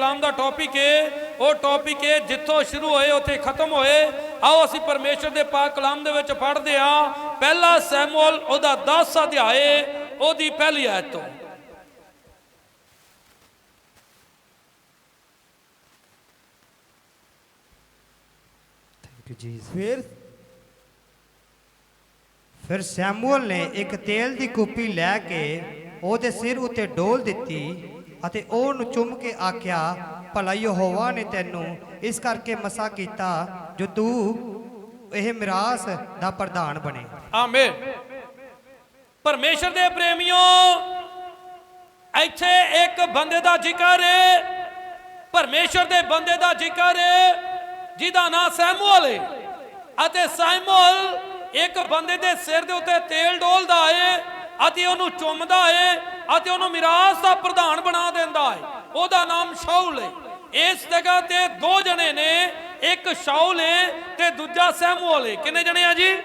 ਕਲਾਮ ਦਾ topic ਹੈ ਉਹ topic ਹੈ ਜਿੱਥੋਂ ਸ਼ੁਰੂ ਹੋਏ ਉੱਥੇ ਖਤਮ ਹੋਏ। ਆਓ ਅਸੀਂ ਪਰਮੇਸ਼ਰ ਦੇ ਪਾਕ ਕਲਾਮ ਦੇ ਵਿੱਚ ਪੜ੍ਹਦੇ ਹਾਂ। ਪਹਿਲਾ ਸੈਮੂਅਲ ਉਹਦਾ 10 ਅਧਿਆਏ ਉਹਦੀ ਪਹਿਲੀ ਆਇਤ ਤੋਂ। ਥੈਂਕ ਯੂ ਜੀਸਸ ਫਿਰ ਫਿਰ ਸੈਮੂਅਲ ਨੇ ਇੱਕ ਤੇਲ ਦੀ ਕੂਪੀ ਲੈ ਕੇ ਉਹਦੇ ਸਿਰ ਉੱਤੇ ਡੋਲ ਦਿੱਤੀ। ਅਤੇ ਉਹਨੂੰ ਚੁੰਮ ਕੇ ਆਖਿਆ, ਭਲਾ ਯਹੋਵਾ ਨੇ ਤੈਨੂੰ ਇਸ ਕਰਕੇ ਮਸਾ ਕੀਤਾ ਜੋ ਤੂੰ ਇਹ ਮਿਰਾਸ ਦਾ ਪ੍ਰਧਾਨ ਬਣੇ। ਆਮੀਨ। ਪਰਮੇਸ਼ਰ ਦੇ ਪ੍ਰੇਮੀਓ, ਇੱਥੇ ਇੱਕ ਬੰਦੇ ਦਾ ਜ਼ਿਕਰ ਹੈ ਪਰਮੇਸ਼ਰ ਦੇ ਬੰਦੇ ਦਾ ਜ਼ਿਕਰ ਹੈ ਜਿਹਦਾ ਨਾਮ ਸੈਮੂਅਲ ਹੈ ਅਤੇ ਸੈਮੂਅਲ ਇੱਕ ਬੰਦੇ ਦੇ ਸਿਰ ਦੇ ਉੱਤੇ ਤੇਲ ਡੋਲਦਾ ਹੈ ਅਤੇ ਉਹਨੂੰ ਚੁੰਮਦਾ ਹੈ ਅਤੇ ਉਹਨੂੰ ਮਿਰਾਸ ਦਾ ਪ੍ਰਧਾਨ ਬਣਾ ਦਿੰਦਾ ਹੈ। ਉਹਦਾ ਨਾਮ ਸ਼ਾਉਲ ਹੈ। ਇਸ ਜਗ੍ਹਾ ਤੇ ਦੋ ਜਣੇ ਨੇ, ਇੱਕ ਸ਼ਾਉਲ ਹੈ ਤੇ ਦੂਜਾ ਸੈਮੂਅਲ ਹੈ। ਕਿੰਨੇ ਜਣੇ ਆ ਜੀ?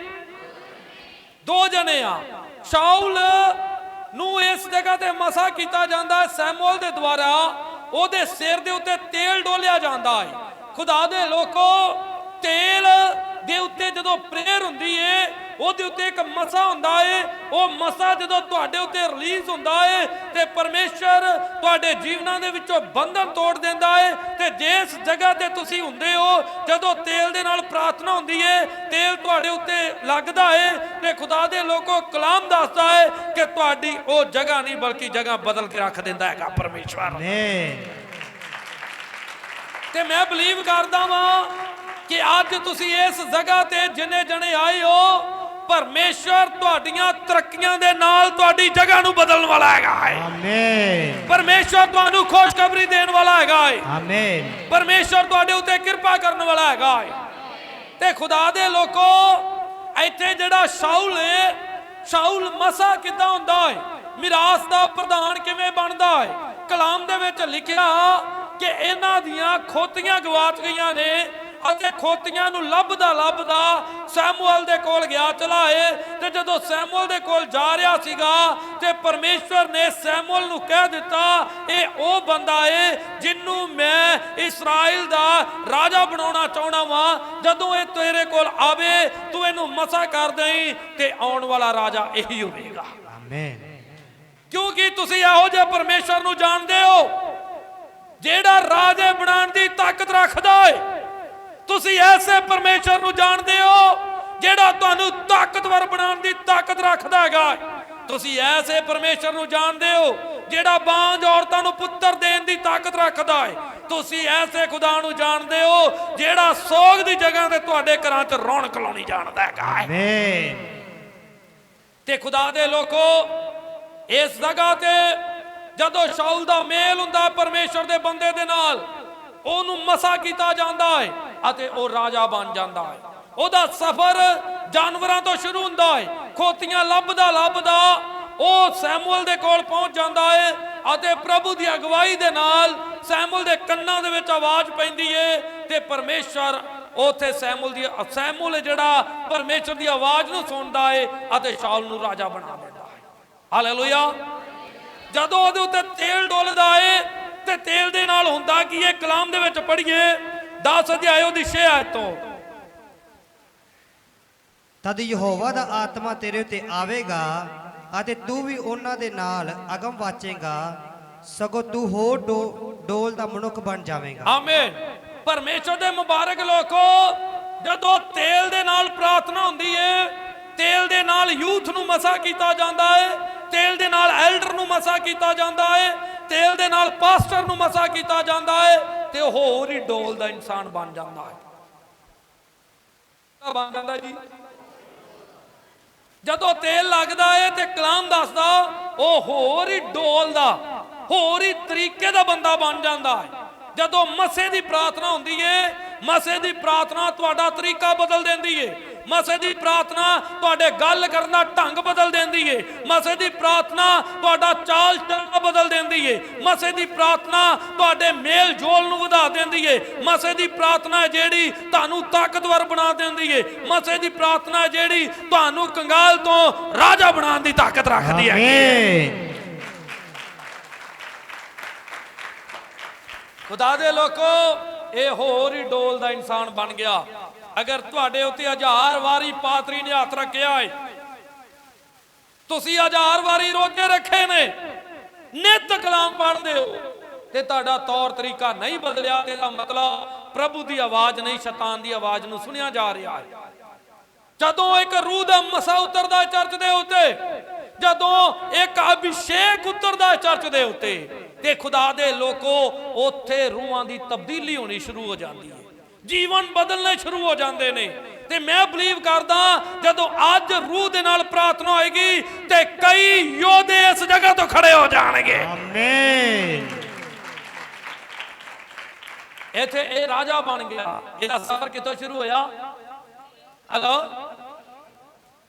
ਦੋ ਜਣੇ ਆ। ਸ਼ਾਉਲ ਨੂੰ ਇਸ ਜਗ੍ਹਾ ਤੇ ਮਸਾ ਕੀਤਾ ਜਾਂਦਾ ਹੈ, ਸੈਮੂਅਲ ਦੇ ਦੁਆਰਾ। ਉਹਦੇ ਸਿਰ ਦੇ ਉੱਤੇ ਤੇਲ ਡੋਲਿਆ ਜਾਂਦਾ ਹੈ। ਖੁਦਾ ਦੇ ਲੋਕੋ, ਤੇਲ ਦੇ ਉੱਤੇ ਜਦੋਂ ਪ੍ਰੇਅਰ ਹੁੰਦੀ ਏ ਉਹਦੇ ਉੱਤੇ ਇੱਕ ਮਸਾ ਹੁੰਦਾ ਏ। ਉਹ ਮਸਾ ਜਦੋਂ ਤੁਹਾਡੇ ਉੱਤੇ ਰਿਲੀਜ਼ ਹੁੰਦਾ ਏ ਤੇ ਪਰਮੇਸ਼ਰ ਤੁਹਾਡੇ ਜੀਵਨਾਂ ਦੇ ਵਿੱਚੋਂ ਬੰਧਨ ਤੋੜ ਦਿੰਦਾ ਏ। ਤੇ ਜਿਸ ਜਗ੍ਹਾ ਤੇ ਤੁਸੀਂ ਹੁੰਦੇ ਹੋ ਜਦੋਂ ਤੇਲ ਦੇ ਨਾਲ ਪ੍ਰਾਰਥਨਾ ਹੁੰਦੀ ਏ ਤੇਲ ਤੁਹਾਡੇ ਉੱਤੇ ਲੱਗਦਾ ਏ ਤੇ ਖੁਦਾ ਦੇ ਲੋਕੋ ਕਲਾਮ ਦੱਸਦਾ ਏ ਕਿ ਤੁਹਾਡੀ ਉਹ ਜਗ੍ਹਾ ਨਹੀਂ ਬਲਕਿ ਜਗ੍ਹਾ ਬਦਲ ਕੇ ਰੱਖ ਦਿੰਦਾ ਹੈਗਾ ਪਰਮੇਸ਼ਵਰ। ਆਮੇਨ ਤੇ ਮੈਂ ਬਲੀਵ ਕਰਦਾ ਵਾਂ ਕਿ ਅੱਜ ਤੁਸੀਂ ਇਸ ਜਗ੍ਹਾ ਤੇ ਜਿੰਨੇ ਜਣੇ ਆਏ ਹੋ ਪਰਮੇਸ਼ਵਰ ਤੁਹਾਡੀਆਂ ਤਰੱਕੀਆਂ ਦੇ ਨਾਲ ਤੁਹਾਡੀ ਜਗ੍ਹਾ ਨੂੰ ਬਦਲਣ ਵਾਲਾ ਹੈਗਾ ਹੈ। ਆਮੇਨ ਪਰਮੇਸ਼ਵਰ ਤੁਹਾਨੂੰ ਖੁਸ਼ਖਬਰੀ ਦੇਣ ਵਾਲਾ ਹੈਗਾ ਹੈ। ਆਮੇਨ ਪਰਮੇਸ਼ਵਰ ਤੁਹਾਡੇ ਉੱਤੇ ਕਿਰਪਾ ਕਰਨ ਵਾਲਾ ਹੈਗਾ ਹੈ। ਤੇ ਖੁਦਾ ਦੇ ਲੋਕੋ ਇੱਥੇ ਜਿਹੜਾ ਸ਼ਾਉਲ ਹੈ ਸ਼ਾਉਲ ਮਸਾ ਕਿੱਦਾਂ ਹੁੰਦਾ ਹੈ? ਮਿਰਾਸ ਦਾ ਪ੍ਰਧਾਨ ਕਿਵੇਂ ਬਣਦਾ ਹੈ? ਕਲਾਮ ਦੇ ਵਿੱਚ ਲਿਖਿਆ ਕਿ ਇਹਨਾਂ ਦੀਆਂ ਖੋਤੀਆਂ ਗਵਾਚ ਗਈਆਂ ਨੇ। ਅਤੇ ਖੋਤੀਆਂ ਨੂੰ ਲੱਭਦਾ ਲੱਭਦਾ ਸੈਮੂਅਲ ਦੇ ਕੋਲ ਗਿਆ ਚਲਾਏ ਤੇ ਜਦੋਂ ਸੈਮੂਅਲ ਦੇ ਕੋਲ ਜਾ ਰਿਹਾ ਸੀਗਾ ਤੇ ਪਰਮੇਸ਼ਵਰ ਨੇ ਸੈਮੂਅਲ ਨੂੰ ਕਹਿ ਦਿੱਤਾ ਇਹ ਉਹ ਬੰਦਾ ਏ ਜਿਹਨੂੰ ਮੈਂ ਇਸਰਾਇਲ ਦਾ ਰਾਜਾ ਬਣਾਉਣਾ ਚਾਹਣਾ ਵਾਂ। ਜਦੋਂ ਇਹ ਤੇਰੇ ਕੋਲ ਆਵੇ ਤੂੰ ਇਹਨੂੰ ਮਸਾ ਕਰ ਦੇਈਂ ਤੇ ਆਉਣ ਵਾਲਾ ਰਾਜਾ ਇਹੀ ਹੋਵੇਗਾ। ਆਮੇਨ ਕਿਉਂਕਿ ਤੁਸੀਂ ਇਹੋ ਜਿਹੇ ਪਰਮੇਸ਼ਵਰ ਨੂੰ ਜਾਣਦੇ ਹੋ ਜਿਹੜਾ ਰਾਜੇ ਬਣਾਉਣ ਦੀ ਤਾਕਤ ਰੱਖਦਾ ਏ। ਤੁਸੀਂ ਐਸੇ ਪਰਮੇਸ਼ਵਰ ਨੂੰ ਜਾਣਦੇ ਹੋ ਜਿਹੜਾ ਤੁਹਾਨੂੰ ਤਾਕਤਵਰ ਬਣਾਉਣ ਦੀ ਤਾਕਤ ਰੱਖਦਾ ਹੈਗਾ। ਤੁਸੀਂ ਐਸੇ ਪਰਮੇਸ਼ਵਰ ਨੂੰ ਜਾਣਦੇ ਹੋ ਜਿਹੜਾ ਬਾਂਝ ਔਰਤਾਂ ਨੂੰ ਪੁੱਤਰ ਦੇਣ ਦੀ ਤਾਕਤ ਰੱਖਦਾ ਏ ਤੁਸੀਂ ਐਸੇ ਖੁਦਾ ਨੂੰ ਜਾਣਦੇ ਹੋ ਜਿਹੜਾ ਸੋਗ ਦੀ ਜਗ੍ਹਾ ਤੇ ਤੁਹਾਡੇ ਘਰਾਂ 'ਚ ਰੌਣਕ ਲਾਉਣੀ ਜਾਣਦਾ ਹੈਗਾ ਆਮੇਨ ਤੇ ਖੁਦਾ ਦੇ ਲੋਕੋ ਇਸ ਜਗ੍ਹਾ ਤੇ ਜਦੋਂ ਸ਼ਾਉਲ ਦਾ ਮੇਲ ਹੁੰਦਾ ਪਰਮੇਸ਼ਰ ਦੇ ਬੰਦੇ ਦੇ ਨਾਲ ਉਹਨੂੰ ਮਸਾ ਕੀਤਾ ਜਾਂਦਾ ਹੈ। ਅਤੇ ਉਹ ਰਾਜਾ ਬਣ ਜਾਂਦਾ ਹੈ। ਉਹਦਾ ਸਫ਼ਰ ਜਾਨਵਰਾਂ ਤੋਂ ਸ਼ੁਰੂ ਹੁੰਦਾ ਹੈ। ਖੋਤੀਆਂ ਲੱਭਦਾ ਲੱਭਦਾ ਉਹ ਸੈਮੂਅਲ ਦੇ ਕੋਲ ਪਹੁੰਚ ਜਾਂਦਾ ਹੈ ਅਤੇ ਪ੍ਰਭੂ ਦੀ ਅਗਵਾਈ ਦੇ ਨਾਲ ਸੈਮੂਅਲ ਦੇ ਕੰਨਾਂ ਦੇ ਵਿੱਚ ਆਵਾਜ਼ ਪੈਂਦੀ ਹੈ ਤੇ ਪਰਮੇਸ਼ਰ ਉਥੇ ਸੈਮੂਅਲ ਦੀ, ਸੈਮੂਅਲ ਜਿਹੜਾ ਪਰਮੇਸ਼ਰ ਦੀ ਆਵਾਜ਼ ਨੂੰ ਸੁਣਦਾ ਏ ਅਤੇ ਸ਼ਾਲ ਨੂੰ ਰਾਜਾ ਬਣਾ ਦਿੰਦਾ ਹੈ। ਹਾਲੇਲੂਇਆ। ਜਦੋਂ ਉਹਦੇ ਉੱਤੇ ਤੇਲ ਡੋਲਦਾ ਏ ਤੇ ਤੇਲ ਦੇ ਨਾਲ ਹੁੰਦਾ ਕੀ ਇਹ ਕਲਾਮ ਦੇ ਵਿੱਚ ਪੜ੍ਹੀਏ। 10 ਅਧਿਆਇ ਉਹਦੀ 6 ਆਇਤ ਤਦ ਯਹੋਵਾ ਦਾ ਆਤਮਾ ਤੇਰੇ ਉੱਤੇ ਆਵੇਗਾ ਅਤੇ ਤੂੰ ਵੀ ਉਹਨਾਂ ਦੇ ਨਾਲ ਅਗਮ ਵਾਚੇਗਾ ਸਗੋਂ ਤੂੰ ਡੋ- ਡੋਲ ਦਾ ਮਨੁੱਖ ਬਣ ਜਾਵੇਂਗਾ। ਆਮੀਨ। ਪਰਮੇਸ਼ਰ ਦੇ ਮੁਬਾਰਕ ਲੋਕੋ ਜਦੋਂ ਤੇਲ ਦੇ ਨਾਲ ਪ੍ਰਾਰਥਨਾ ਹੁੰਦੀ ਏ ਤੇਲ ਦੇ ਨਾਲ ਯੂਥ ਨੂੰ ਮਸਾ ਕੀਤਾ ਜਾਂਦਾ ਏ ਤੇਲ ਦੇ ਨਾਲ ਐਲਡਰ ਨੂੰ ਮਸਾ ਕੀਤਾ ਜਾਂਦਾ ਏ ਤੇਲ ਦੇ ਨਾਲ ਪਾਸਟਰ ਨੂੰ ਮਸਾ ਕੀਤਾ ਜਾਂਦਾ ਏ ਤੇ ਉਹ ਹੋਰ ਹੀ ਡੋਲ ਦਾ ਇਨਸਾਨ ਬਣ ਜਾਂਦਾ ਹੈ। ਬਣ ਜਾਂਦਾ ਜੀ। ਜਦੋਂ ਤੇਲ ਲੱਗਦਾ ਏ ਤੇ ਕਲਾਮ ਦੱਸਦਾ, ਉਹ ਹੋਰ ਹੀ ਡੋਲ ਦਾ, ਹੋਰ ਹੀ ਤਰੀਕੇ ਦਾ ਬੰਦਾ ਬਣ ਜਾਂਦਾ ਹੈ। ਜਦੋਂ ਮਸੇ ਦੀ ਪ੍ਰਾਰਥਨਾ ਹੁੰਦੀ ਏ ਮਸੇ ਦੀ ਪ੍ਰਾਰਥਨਾ ਤੁਹਾਡਾ ਤਰੀਕਾ ਬਦਲ ਦਿੰਦੀ ਏ। ਮਸੇ ਦੀ ਪ੍ਰਾਰਥਨਾ ਤੁਹਾਡੇ ਗੱਲ ਕਰਨ ਦਾ ਢੰਗ ਬਦਲ ਦਿੰਦੀ ਏ। ਮਸੇ ਦੀ ਪ੍ਰਾਰਥਨਾ ਤੁਹਾਡਾ ਚਾਲ ਚੱਲਣਾ ਬਦਲ ਦਿੰਦੀ ਏ। ਮਸੇ ਦੀ ਪ੍ਰਾਰਥਨਾ ਤੁਹਾਡੇ ਮੇਲ ਜੋਲ ਨੂੰ ਵਧਾ ਦਿੰਦੀ ਏ। ਮਸੇ ਦੀ ਪ੍ਰਾਰਥਨਾ ਜਿਹੜੀ ਤੁਹਾਨੂੰ ਤਾਕਤਵਰ ਬਣਾ ਦਿੰਦੀ ਏ। ਮਸੇ ਦੀ ਪ੍ਰਾਰਥਨਾ ਜਿਹੜੀ ਤੁਹਾਨੂੰ ਕੰਗਾਲ ਤੋਂ ਰਾਜਾ ਬਣਾਉਣ ਦੀ ਤਾਕਤ ਰੱਖਦੀ ਹੈ ਆਮੇਨ ਖੁਦਾ ਦੇ ਲੋਕੋ, ਇਹ ਹੋਰ ਹੀ ਡੋਲ ਦਾ ਇਨਸਾਨ ਬਣ ਗਿਆ। ਅਗਰ ਤੁਹਾਡੇ ਉੱਤੇ ਹਜ਼ਾਰ ਵਾਰੀ ਪਾਤਰੀ ਨੇ ਹੱਥ ਰੱਖਿਆ ਏ ਤੁਸੀਂ ਹਜ਼ਾਰ ਵਾਰੀ ਰੋਜੇ ਰੱਖੇ ਨੇ, ਨਿਤ ਕਲਾਮ ਪੜ੍ਹਦੇ ਹੋ, ਤੇ ਤੁਹਾਡਾ ਤੌਰ ਤਰੀਕਾ ਨਹੀਂ ਬਦਲਿਆ, ਤੇ ਇਹਦਾ ਮਤਲਬ ਪ੍ਰਭੂ ਦੀ ਆਵਾਜ਼ ਨਹੀਂ, ਸ਼ੈਤਾਨ ਦੀ ਆਵਾਜ਼ ਨੂੰ ਸੁਣਿਆ ਜਾ ਰਿਹਾ ਹੈ। ਜਦੋਂ ਇੱਕ ਰੂਹ ਦਾ ਮਸਾ ਉਤਰਦਾ ਚਰਚ ਦੇ ਉੱਤੇ, ਜਦੋਂ ਇੱਕ ਅਭਿਸ਼ੇਕ ਉਤਰਦਾ ਚਰਚ ਦੇ ਉੱਤੇ, ਤੇ ਖੁਦਾ ਦੇ ਲੋਕੋ, ਉੱਥੇ ਰੂਹਾਂ ਦੀ ਤਬਦੀਲੀ ਹੋਣੀ ਸ਼ੁਰੂ ਹੋ ਜਾਂਦੀ ਹੈ। ਜੀਵਨ ਬਦਲਣੇ ਸ਼ੁਰੂ ਹੋ ਜਾਂਦੇ ਨੇ। ਤੇ ਮੈਂ ਬਲੀਵ ਕਰਦਾ ਜਦੋਂ ਅੱਜ ਰੂਹ ਦੇ ਨਾਲ ਪ੍ਰਾਰਥਨਾ ਹੋਏਗੀ ਤੇ ਕਈ ਯੋਧੇ ਇਸ ਜਗ੍ਹਾ ਤੋਂ ਖੜੇ ਹੋ ਜਾਣਗੇ। ਆਮੇਨ। ਇੱਥੇ ਇਹ ਰਾਜਾ ਬਣ ਗਿਆ। ਇਹਦਾ ਸਫ਼ਰ ਕਿੱਥੋਂ ਸ਼ੁਰੂ ਹੋਇਆ? ਹਲੋ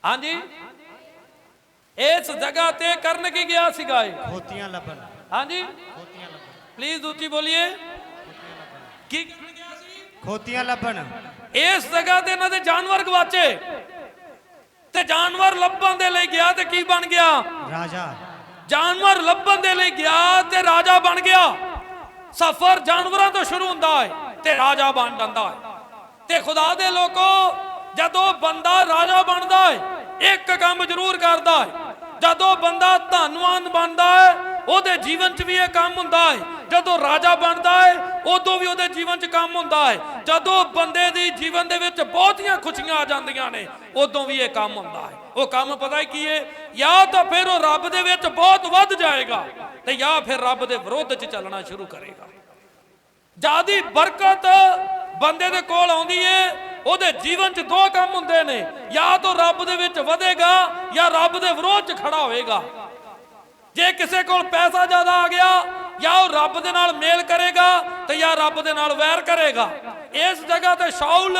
ਹਾਂਜੀ? ਇਸ ਜਗ੍ਹਾ ਤੇ ਕਰਨ ਕੀ ਗਿਆ ਸੀਗਾ ਇਹ? ਖੋਤੀਆਂ ਲੱਭਣ। ਹਾਂਜੀ? ਖੋਤੀਆਂ ਲੱਭਣ। ਪਲੀਜ਼ ਉੱਚੀ ਬੋਲੀਏ। ਕੀ ਖੋਤੀਆਂ ਲੱਭਣ। ਇਸ ਜਗ੍ਹਾ ਤੇ ਇਹਨਾਂ ਦੇ ਜਾਨਵਰ ਗਵਾਚੇ। ਤੇ ਜਾਨਵਰ ਲੱਭਣ ਦੇ ਲਈ ਗਿਆ ਤੇ ਕੀ ਬਣ ਗਿਆ? ਰਾਜਾ। ਜਾਨਵਰ ਲੱਭਣ ਦੇ ਲਈ ਗਿਆ ਤੇ ਰਾਜਾ ਬਣ ਗਿਆ। ਸਫ਼ਰ ਜਾਨਵਰਾਂ ਤੋਂ ਸ਼ੁਰੂ ਹੁੰਦਾ ਹੈ ਤੇ ਰਾਜਾ ਬਣ ਜਾਂਦਾ ਹੈ। ਤੇ ਖੁਦਾ ਦੇ ਲੋਕੋ ਜਦੋਂ ਬੰਦਾ ਰਾਜਾ ਬਣਦਾ ਹੈ ਇੱਕ ਕੰਮ ਜ਼ਰੂਰ ਕਰਦਾ ਹੈ। ਜਦੋਂ ਬੰਦਾ ਧਨਵਾਨ ਬਣਦਾ ਹੈ ਉਹਦੇ ਜੀਵਨ 'ਚ ਵੀ ਇਹ ਕੰਮ ਹੁੰਦਾ ਹੈ। ਜਦੋਂ ਰਾਜਾ ਬਣਦਾ ਹੈ ਉਦੋਂ ਵੀ ਉਹਦੇ ਜੀਵਨ 'ਚ ਕੰਮ ਹੁੰਦਾ ਹੈ ਜਦੋਂ ਬੰਦੇ ਦੀ ਜੀਵਨ ਦੇ ਵਿੱਚ ਬਹੁਤੀਆਂ ਖੁਸ਼ੀਆਂ ਆ ਜਾਂਦੀਆਂ ਨੇ, ਉਦੋਂ ਵੀ ਇਹ ਕੰਮ ਹੁੰਦਾ ਹੈ ਉਹ ਕੰਮ ਪਤਾ ਕੀ ਹੈ ਜਾਂ ਤਾਂ ਫਿਰ ਉਹ ਰੱਬ ਦੇ ਵਿੱਚ ਬਹੁਤ ਵੱਧ ਜਾਏਗਾ ਤੇ ਜਾਂ ਫਿਰ ਰੱਬ ਦੇ ਵਿਰੋਧ 'ਚ ਚੱਲਣਾ ਸ਼ੁਰੂ ਕਰੇਗਾ। ਜਿਆਦੀ ਬਰਕਤ ਬੰਦੇ ਦੇ ਕੋਲ ਆਉਂਦੀ ਏ, ਉਹਦੇ ਜੀਵਨ 'ਚ ਦੋ ਕੰਮ ਹੁੰਦੇ ਨੇ। ਜਾਂ ਤਾਂ ਰੱਬ ਦੇ ਵਿੱਚ ਵਧੇਗਾ, ਜਾਂ ਰੱਬ ਦੇ ਵਿਰੋਧ 'ਚ ਖੜਾ ਹੋਏਗਾ। ਜੇ ਕਿਸੇ ਕੋਲ ਪੈਸਾ ਜ਼ਿਆਦਾ ਆ ਗਿਆ ਜਾਂ ਉਹ ਰੱਬ ਦੇ ਨਾਲ ਮੇਲ ਕਰੇਗਾ ਤੇ ਜਾਂ ਰੱਬ ਦੇ ਨਾਲ ਵੈਰ ਕਰੇਗਾ। ਇਸ ਜਗ੍ਹਾ ਤੇ ਸ਼ਾਉਲ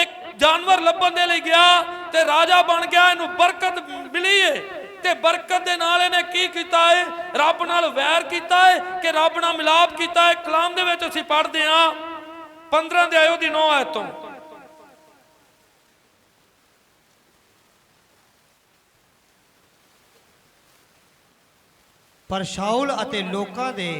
ਇੱਕ ਜਾਨਵਰ ਲੱਭਣ ਦੇ ਲਈ ਗਿਆ ਤੇ ਰਾਜਾ ਬਣ ਗਿਆ, ਇਹਨੂੰ ਬਰਕਤ ਮਿਲੀ ਏ। ਤੇ ਬਰਕਤ ਦੇ ਨਾਲ ਇਹਨੇ ਕੀ ਕੀਤਾ ਏ? ਰੱਬ ਨਾਲ ਵੈਰ ਕੀਤਾ ਏ ਕਿ ਰੱਬ ਨਾਲ ਮਿਲਾਪ ਕੀਤਾ ਏ। ਕਲਾਮ ਦੇ ਵਿੱਚ ਅਸੀਂ ਪੜ੍ਹਦੇ ਹਾਂ 15 ਦੇ ਆਇਓ ਦੀ 9 ਆਇਤ ਪਰ ਸ਼ਾਉਲ ਅਤੇ ਲੋਕਾਂ ਦੇ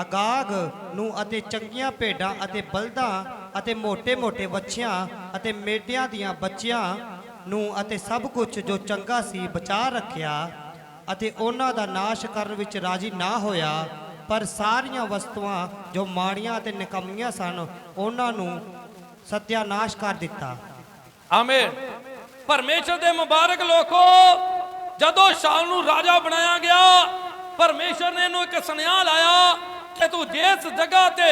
ਅਗਾਗ ਨੂੰ ਅਤੇ ਚੰਗੀਆਂ ਭੇਡਾਂ ਅਤੇ ਬਲਦਾਂ ਅਤੇ ਮੋਟੇ ਮੋਟੇ ਵੱਛਿਆਂ ਅਤੇ ਮੇਟਿਆਂ ਦੀਆਂ ਬੱਚਿਆਂ ਨੂੰ ਅਤੇ ਸਭ ਕੁਝ ਜੋ ਚੰਗਾ ਸੀ ਬਚਾ ਰੱਖਿਆ ਅਤੇ ਉਹਨਾਂ ਦਾ ਨਾਸ਼ ਕਰਨ ਵਿੱਚ ਰਾਜੀ ਨਾ ਹੋਇਆ। ਪਰ ਸਾਰੀਆਂ ਵਸਤੂਆਂ ਜੋ ਮਾੜੀਆਂ ਅਤੇ ਨਿਕਮੀਆਂ ਸਨ, ਉਹਨਾਂ ਨੂੰ ਸਤਿਆਨਾਸ਼ ਕਰ ਦਿੱਤਾ। ਆਮੇਨ। ਪਰਮੇਸ਼ਰ ਦੇ ਮੁਬਾਰਕ ਲੋਕੋ, ਜਦੋਂ ਸ਼ਾਲ ਨੂੰ ਰਾਜਾ ਬਣਾਇਆ ਗਿਆ ਪਰਮੇਸ਼ਰ ਨੇ ਇਹਨੂੰ ਇੱਕ ਸੁਨੇਹਾ ਲਾਇਆ ਕਿ ਤੂੰ ਜਿਸ ਜਗ੍ਹਾ ਤੇ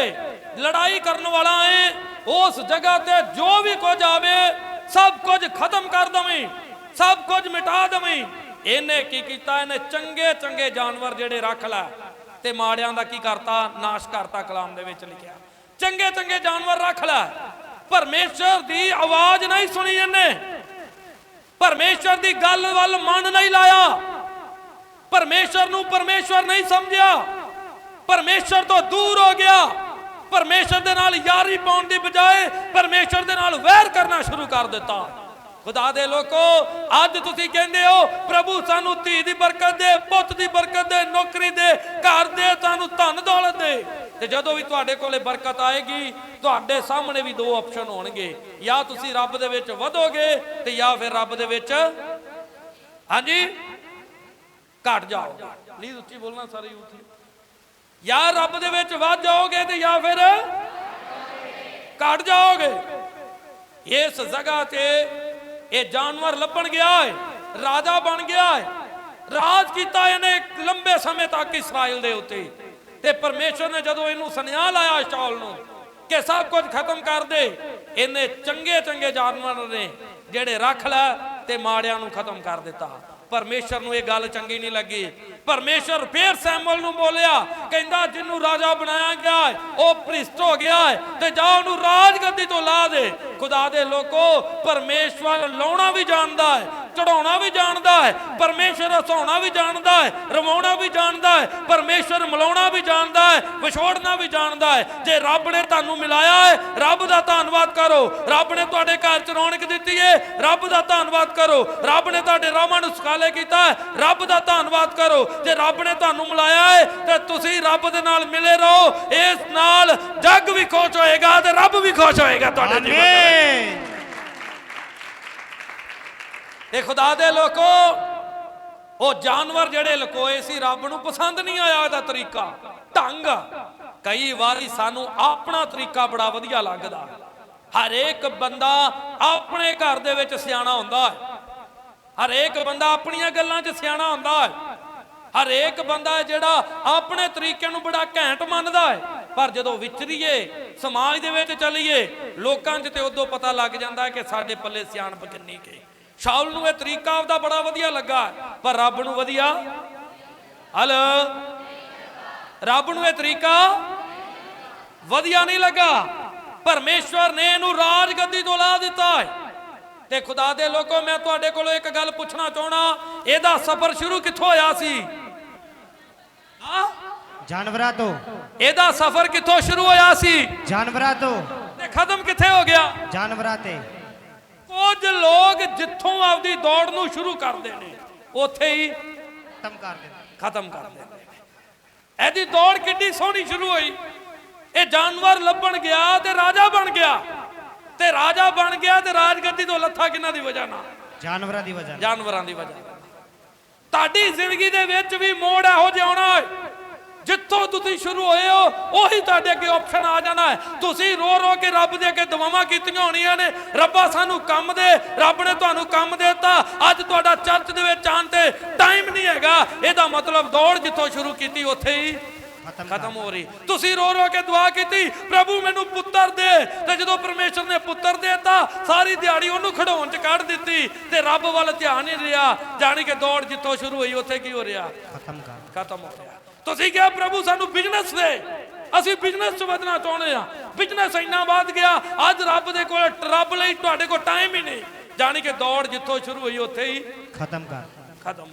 ਲੜਾਈ ਕਰਨ ਵਾਲਾ ਹੈ ਉਸ ਜਗ੍ਹਾ ਤੇ ਜੋ ਵੀ ਕੁਝ ਆਵੇ, ਸਭ ਕੁਝ ਖਤਮ ਕਰ ਦਵੇਂ, ਸਭ ਕੁਝ ਮਿਟਾ ਦਵੇਂ। ਇਹਨੇ ਕੀ ਕੀਤਾ? ਇਹਨੇ ਚੰਗੇ ਚੰਗੇ ਜਾਨਵਰ ਜਿਹੜੇ ਰੱਖ ਲੈ ਤੇ ਮਾੜਿਆਂ ਦਾ ਕੀ ਕਰਤਾ? ਨਾਸ਼ ਕਰਤਾ ਕਲਾਮ ਦੇ ਵਿੱਚ ਲਿਖਿਆ। ਚੰਗੇ ਚੰਗੇ ਜਾਨਵਰ ਰੱਖ ਲੈ। ਪਰਮੇਸ਼ਰ ਦੀ ਆਵਾਜ਼ ਨਹੀਂ ਸੁਣੀ ਇਹਨੇ। ਪਰਮੇਸ਼ਰ ਦੀ ਗੱਲ ਵੱਲ ਮਨ ਨਹੀਂ ਲਾਇਆ। ਪਰਮੇਸ਼ਰ ਨੂੰ ਪਰਮੇਸ਼ਰ ਨਹੀਂ ਸਮਝਿਆ। ਪਰਮੇਸ਼ਰ ਤੋਂ ਦੂਰ ਹੋ ਗਿਆ। ਪਰਮੇਸ਼ਰ ਦੇ ਨਾਲ ਯਾਰੀ ਪਾਉਣ ਦੀ ਬਜਾਏ ਪਰਮੇਸ਼ਰ ਦੇ ਨਾਲ ਵੈਰ ਕਰਨਾ ਸ਼ੁਰੂ ਕਰ ਦਿੱਤਾ। ਖੁਦਾ ਦੇ ਲੋਕੋ, ਅੱਜ ਤੁਸੀਂ ਕਹਿੰਦੇ ਹੋ, ਪ੍ਰਭੂ ਸਾਨੂੰ ਧੀ ਦੀ ਬਰਕਤ ਦੇ, ਪੁੱਤ ਦੀ ਬਰਕਤ ਦੇ, ਨੌਕਰੀ ਦੇ, ਘਰ ਦੇ ਸਾਨੂੰ ਧਨ ਦੌਲਤ ਦੇ। ਤੇ ਜਦੋਂ ਵੀ ਤੁਹਾਡੇ ਕੋਲੇ ਬਰਕਤ ਆਏਗੀ, ਤੁਹਾਡੇ ਸਾਹਮਣੇ ਵੀ ਦੋ ਆਪਸ਼ਨ ਹੋਣਗੇ। ਜਾਂ ਤੁਸੀਂ ਰੱਬ ਦੇ ਵਿੱਚ ਵਧੋਗੇ ਤੇ ਜਾਂ ਫਿਰ ਰੱਬ ਦੇ ਵਿੱਚ, ਹਾਂਜੀ? ਘਟ ਜਾਓ। ਪਲੀਜ਼ ਉੱਚੀ ਬੋਲਣਾ ਸਾਰੇ ਯੂਥ ਜਾਂ ਰੱਬ ਦੇ ਵਿੱਚ ਵੱਧ ਜਾਓਗੇ ਤੇ ਜਾਂ ਫਿਰ ਘਟ ਜਾਓਗੇ। ਇਸ ਜਗ੍ਹਾ ਤੇ ਇਹ ਜਾਨਵਰ ਲੱਭਣ ਗਿਆ ਹੈ ਰਾਜਾ ਬਣ ਗਿਆ ਹੈ ਰਾਜ ਕੀਤਾ ਇਹਨੇ ਲੰਬੇ ਸਮੇਂ ਤੱਕ ਇਸਰਾਇਲ ਦੇ ਉੱਤੇ। ਤੇ ਪਰਮੇਸ਼ਰ ਨੇ ਜਦੋਂ ਇਹਨੂੰ ਸੁਨੇਹਾ ਲਾਇਆ ਸ਼ਾਉਲ ਨੂੰ ਕਿ ਸਭ ਕੁਝ ਖਤਮ ਕਰ ਦੇ, ਇਹਨੇ ਚੰਗੇ ਚੰਗੇ ਜਾਨਵਰ ਨੇ ਜਿਹੜੇ ਰੱਖ ਲੈ ਤੇ ਮਾੜਿਆਂ ਨੂੰ ਖਤਮ ਕਰ ਦਿੱਤਾ। ਪਰਮੇਸ਼ਰ ਨੂੰ ਇਹ ਗੱਲ ਚੰਗੀ ਨਹੀਂ ਲੱਗੀ। ਪਰਮੇਸ਼ਰ ਫੇਰ ਸੈਮੂਅਲ ਨੂੰ ਬੋਲਿਆ ਕਹਿੰਦਾ ਜਿਹਨੂੰ ਰਾਜਾ ਬਣਾਇਆ ਗਿਆ ਹੈ, ਉਹ ਭ੍ਰਿਸ਼ਟ ਹੋ ਗਿਆ ਹੈ ਤੇ ਜਾ ਉਹਨੂੰ ਰਾਜਗੱਦੀ ਤੋਂ ਲਾ ਦੇ। ਖੁਦਾ ਦੇ ਲੋਕੋ ਪਰਮੇਸ਼ਵਰ ਲਾਉਣਾ ਵੀ ਜਾਣਦਾ ਹੈ ਚੜਾਉਣਾ ਵੀ ਜਾਣਦਾ ਹੈ, ਪਰਮੇਸ਼ਰ ਹਸਾਉਣਾ ਵੀ ਜਾਣਦਾ ਹੈ, ਰਵਾਉਣਾ ਵੀ ਜਾਣਦਾ ਹੈ, ਪਰਮੇਸ਼ਰ ਮਿਲਾਉਣਾ ਵੀ ਜਾਣਦਾ ਹੈ, ਵਿਛੋੜਨਾ ਵੀ ਜਾਣਦਾ ਹੈ। ਜੇ ਰੱਬ ਨੇ ਤੁਹਾਨੂੰ ਮਿਲਾਇਆ ਹੈ, ਰੱਬ ਦਾ ਧੰਨਵਾਦ ਕਰੋ। ਰੱਬ ਨੇ ਤੁਹਾਡੇ ਘਰ ਚ ਰੌਣਕ ਦਿੱਤੀ ਹੈ, ਰੱਬ ਦਾ ਧੰਨਵਾਦ ਕਰੋ। ਰੱਬ ਨੇ ਤੁਹਾਡੇ ਰਾਹਾਂ ਨੂੰ ਸੁਖਾਲੇ ਕੀਤਾ ਹੈ, ਰੱਬ ਦਾ ਧੰਨਵਾਦ ਕਰੋ। ਜੇ ਰੱਬ ਨੇ ਤੁਹਾਨੂੰ ਮਿਲਾਇਆ ਹੈ, ਤੇ ਤੁਸੀਂ ਰੱਬ ਦੇ ਨਾਲ ਮਿਲੇ ਰਹੋ। ਇਸ ਨਾਲ ਜੱਗ ਵੀ ਖੁਸ਼ ਹੋਏਗਾ ਤੇ ਰੱਬ ਵੀ ਖੁਸ਼ ਹੋਏਗਾ ਤੁਹਾਡੇ ਜੀਵਨ ਵਿੱਚ। ਇਹ ਖੁਦਾ ਦੇ ਲੋਕੋ, ਉਹ ਜਾਨਵਰ ਜਿਹੜੇ ਲਕੋਏ ਸੀ, ਰੱਬ ਨੂੰ ਪਸੰਦ ਨਹੀਂ ਆਇਆ ਇਹਦਾ ਤਰੀਕਾ। ਢੰਗ। ਕਈ ਵਾਰੀ ਸਾਨੂੰ ਆਪਣਾ ਤਰੀਕਾ ਬੜਾ ਵਧੀਆ ਲੱਗਦਾ। ਹਰੇਕ ਬੰਦਾ ਆਪਣੇ ਘਰ ਦੇ ਵਿੱਚ ਸਿਆਣਾ ਹੁੰਦਾ ਹੈ। ਹਰੇਕ ਬੰਦਾ ਆਪਣੀਆਂ ਗੱਲਾਂ 'ਚ ਸਿਆਣਾ ਹੁੰਦਾ ਹੈ। ਹਰੇਕ ਬੰਦਾ ਜਿਹੜਾ ਆਪਣੇ ਤਰੀਕੇ ਨੂੰ ਬੜਾ ਘੈਂਟ ਮੰਨਦਾ ਹੈ। ਪਰ ਜਦੋਂ ਵਿਚਰੀਏ, ਸਮਾਜ ਦੇ ਵਿੱਚ ਚਲੀਏ, ਲੋਕਾਂ 'ਚ ਤੇ ਉਦੋਂ ਪਤਾ ਲੱਗ ਜਾਂਦਾ ਹੈ ਕਿ ਸਾਡੇ ਪੱਲੇ ਸਿਆਣਪ ਕਿੰਨੀ ਕੇ ਸ਼ਾਉਲ ਨੂੰ ਇਹ ਤਰੀਕਾ ਆਪਦਾ ਬੜਾ ਵਧੀਆ ਲੱਗਾ ਪਰ ਰੱਬ ਨੂੰ ਵਧੀਆ ਹਲ। ਰੱਬ ਨੂੰ ਇਹ ਤਰੀਕਾ ਵਧੀਆ ਨਹੀਂ ਲੱਗਾ ਪਰਮੇਸ਼ਵਰ ਨੇ ਇਹਨੂੰ ਰਾਜ ਗੱਦੀ ਤੋਂ ਲਾ ਦਿੱਤਾ ਹੈ। ਤੇ ਖੁਦਾ ਦੇ ਲੋਕੋ ਮੈਂ ਤੁਹਾਡੇ ਕੋਲੋਂ ਇੱਕ ਗੱਲ ਪੁੱਛਣਾ ਚਾਹਣਾ ਇਹਦਾ ਸਫ਼ਰ ਸ਼ੁਰੂ ਕਿੱਥੋਂ ਹੋਇਆ ਸੀ? ਹਾਂ? ਜਾਨਵਰਾਂ ਤੋਂ। ਇਹਦਾ ਸਫ਼ਰ ਕਿੱਥੋਂ ਸ਼ੁਰੂ ਹੋਇਆ ਸੀ? ਜਾਨਵਰਾਂ ਤੋਂ। ਤੇ ਖਤਮ ਕਿੱਥੇ ਹੋ ਗਿਆ? ਜਾਨਵਰਾਂ ਤੇ। ਕੁਝ ਲੋਕ ਜਿੱਥੋਂ ਆਪਦੀ ਦੌੜ ਨੂੰ ਸ਼ੁਰੂ ਕਰਦੇ ਨੇ ਉੱਥੇ ਹੀ ਖਤਮ ਕਰ ਦਿੰਦੇ। ਖਤਮ ਕਰ ਦਿੰਦੇ ਇਹਦੀ ਦੌੜ ਕਿੱਡੀ ਸੋਹਣੀ ਸ਼ੁਰੂ ਹੋਈ। ਇਹ ਜਾਨਵਰ ਲੱਭਣ ਗਿਆ ਤੇ ਰਾਜਾ ਬਣ ਗਿਆ। ਤੇ ਰਾਜਾ ਬਣ ਗਿਆ ਤੇ ਰਾਜਗੱਦੀ ਤੋਂ ਲੱਥਾ ਕਿਹਨਾਂ ਦੀ ਵਜ੍ਹਾ ਨਾਲ? ਜਾਨਵਰਾਂ ਦੀ ਵਜ੍ਹਾ ਜਾਨਵਰਾਂ ਦੀ ਵਜ੍ਹਾ ਤੁਹਾਡੀ ਜ਼ਿੰਦਗੀ ਦੇ ਵਿੱਚ ਵੀ ਮੋੜ ਇਹੋ ਜਿਹਾ ਆਉਣਾ ਹੈ ਜਿੱਥੋਂ ਤੁਸੀਂ ਸ਼ੁਰੂ ਹੋਏ ਹੋ ਉਹੀ ਤੁਹਾਡੇ ਅੱਗੇ ਆਪਸ਼ਨ ਆ ਜਾਣਾ ਹੈ। ਤੁਸੀਂ ਰੋ ਰੋ ਕੇ ਰੱਬ ਦੇ ਅੱਗੇ ਦੁਆਵਾਂ ਕੀਤੀਆਂ ਹੋਣੀਆਂ ਨੇ। ਰੱਬਾ ਸਾਨੂੰ ਕੰਮ ਦੇ ਰੱਬ ਨੇ ਤੁਹਾਨੂੰ ਕੰਮ ਦੇ ਦਿੱਤਾ। ਅੱਜ ਤੁਹਾਡਾ ਚਰਚ ਦੇ ਵਿੱਚ ਆਉਣ ਤੇ ਟਾਈਮ ਨਹੀਂ ਹੈਗਾ। ਇਹਦਾ ਮਤਲਬ ਦੌੜ ਜਿੱਥੋਂ ਸ਼ੁਰੂ ਕੀਤੀ ਉੱਥੇ ਹੀ ਖਤਮ ਹੋ ਰਹੀ। ਤੁਸੀਂ ਰੋ ਰੋ ਕੇ ਦੁਆ ਕੀਤੀ ਪ੍ਰਭੂ ਮੈਨੂੰ ਪੁੱਤਰ ਦੇ। ਤੇ ਜਦੋਂ ਪਰਮੇਸ਼ਰ ਨੇ ਪੁੱਤਰ ਦੇਤਾ ਸਾਰੀ ਦਿਹਾੜੀ ਉਹਨੂੰ ਖਡਾਉਣ ਚ ਕੱਢ ਦਿੱਤੀ ਤੇ ਰੱਬ ਵੱਲ ਧਿਆਨ ਨਹੀਂ ਰਿਹਾ। ਜਾਣੀ ਕਿ ਦੌੜ ਜਿੱਥੋਂ ਸ਼ੁਰੂ ਹੋਈ ਉੱਥੇ ਕੀ ਹੋ ਰਿਹਾ? ਖਤਮ ਕਰ। ਖਤਮ ਹੋ ਗਿਆ ਤੁਸੀਂ ਕਿਹਾ ਪ੍ਰਭੂ ਸਾਨੂੰ ਬਿਜ਼ਨਸ ਦੇ। ਅਸੀਂ ਬਿਜ਼ਨਸ 'ਚ ਵਧਣਾ ਚਾਹੁੰਦੇ ਆ ਬਿਜ਼ਨਸ ਇੰਨਾ ਵੱਧ ਗਿਆ ਅੱਜ ਰੱਬ ਦੇ ਕੋਲ ਰੱਬ ਲਈ ਤੁਹਾਡੇ ਕੋਲ ਟਾਈਮ ਹੀ ਨਹੀਂ। ਜਾਣੀ ਕਿ ਦੌੜ ਜਿੱਥੋਂ ਸ਼ੁਰੂ ਹੋਈ ਉੱਥੇ ਹੀ ਖਤਮ ਕਰ। ਖਤਮ।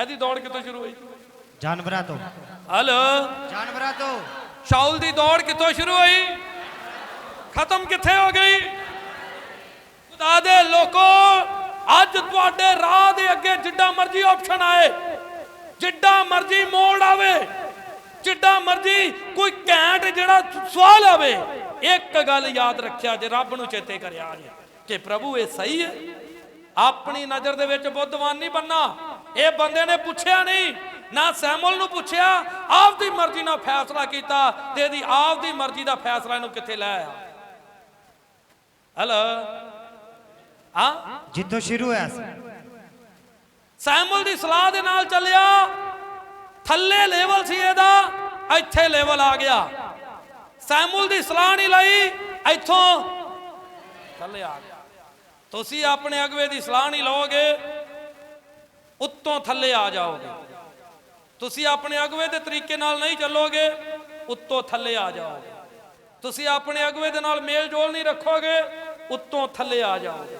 ਇਹਦੀ ਦੌੜ ਕਿੱਥੋਂ ਸ਼ੁਰੂ ਹੋਈ? ਜਾਨਵਰਾਂ ਤੋਂ। ਹਲ? ਜਾਨਵਰਾਂ ਤੋਂ। ਸ਼ਾਉਲ ਦੀ ਦੌੜ ਕਿੱਥੋਂ ਸ਼ੁਰੂ ਹੋਈ? ਖਤਮ ਕਿੱਥੇ ਹੋ ਗਈ? ਖੁਦਾ ਦੇ ਲੋਕੋ ਅੱਜ ਤੁਹਾਡੇ ਰਾਹ ਦੇ ਅੱਗੇ ਜਿੱਡਾ ਮਰਜ਼ੀ ਆਪਸ਼ਨ ਆਏ। ਜਿੱਡਾ ਮਰਜ਼ੀ ਮੋੜ ਆਵੇ, ਜਿੱਡਾ ਮਰਜ਼ੀ ਕੋਈ ਘੈਂਟ ਜਿਹੜਾ ਸਵਾਲ ਆਵੇ ਇੱਕ ਗੱਲ ਯਾਦ ਰੱਖਿਆ ਜੇ ਰੱਬ ਨੂੰ ਚੇਤੇ ਕਰਿਆ ਜੇ ਕਿ ਪ੍ਰਭੂ ਇਹ ਸਹੀ ਹੈ, ਆਪਣੀ ਨਜ਼ਰ ਦੇ ਵਿੱਚ ਬੁੱਧਵਾਨ ਨਹੀਂ ਬੰਨਾ ਇਹ ਬੰਦੇ ਨੇ ਪੁੱਛਿਆ ਨਹੀਂ, ਨਾ ਸੈਮੂਅਲ ਨੂੰ ਪੁੱਛਿਆ, ਆਪਦੀ ਮਰਜ਼ੀ ਨਾਲ ਫੈਸਲਾ ਕੀਤਾ ਤੇ ਇਹਦੀ ਆਪਦੀ ਮਰਜ਼ੀ ਦਾ ਫੈਸਲਾ ਇਹਨੂੰ ਕਿੱਥੇ ਲੈ ਆਇਆ? ਹਲੋ ਆ ਜਿੱਦੋਂ ਸ਼ੁਰੂ ਹੋਇਆ ਸੀ। ਸੈਮੂਅਲ ਦੀ ਸਲਾਹ ਦੇ ਨਾਲ ਚੱਲਿਆ। ਥੱਲੇ ਲੈਵਲ ਸੀ ਇਹਦਾ, ਇੱਥੇ ਲੈਵਲ ਆ ਗਿਆ। ਸੈਮੂਅਲ ਦੀ ਸਲਾਹ ਨਹੀਂ ਲਈ, ਇੱਥੋਂ ਥੱਲੇ ਆ ਗਿਆ। ਤੁਸੀਂ ਆਪਣੇ ਅਗਵੇ ਦੀ ਸਲਾਹ ਨਹੀਂ ਲਓਗੇ, ਉੱਤੋਂ ਥੱਲੇ ਆ ਜਾਓਗੇ। ਤੁਸੀਂ ਆਪਣੇ ਅਗਵੇ ਦੇ ਤਰੀਕੇ ਨਾਲ ਨਹੀਂ ਚੱਲੋਗੇ, ਉੱਤੋਂ ਥੱਲੇ ਆ ਜਾਓਗੇ। ਤੁਸੀਂ ਆਪਣੇ ਅਗਵੇ ਦੇ ਨਾਲ ਮੇਲ ਜੋਲ ਨਹੀਂ ਰੱਖੋਗੇ, ਉੱਤੋਂ ਥੱਲੇ ਆ ਜਾਓਗੇ।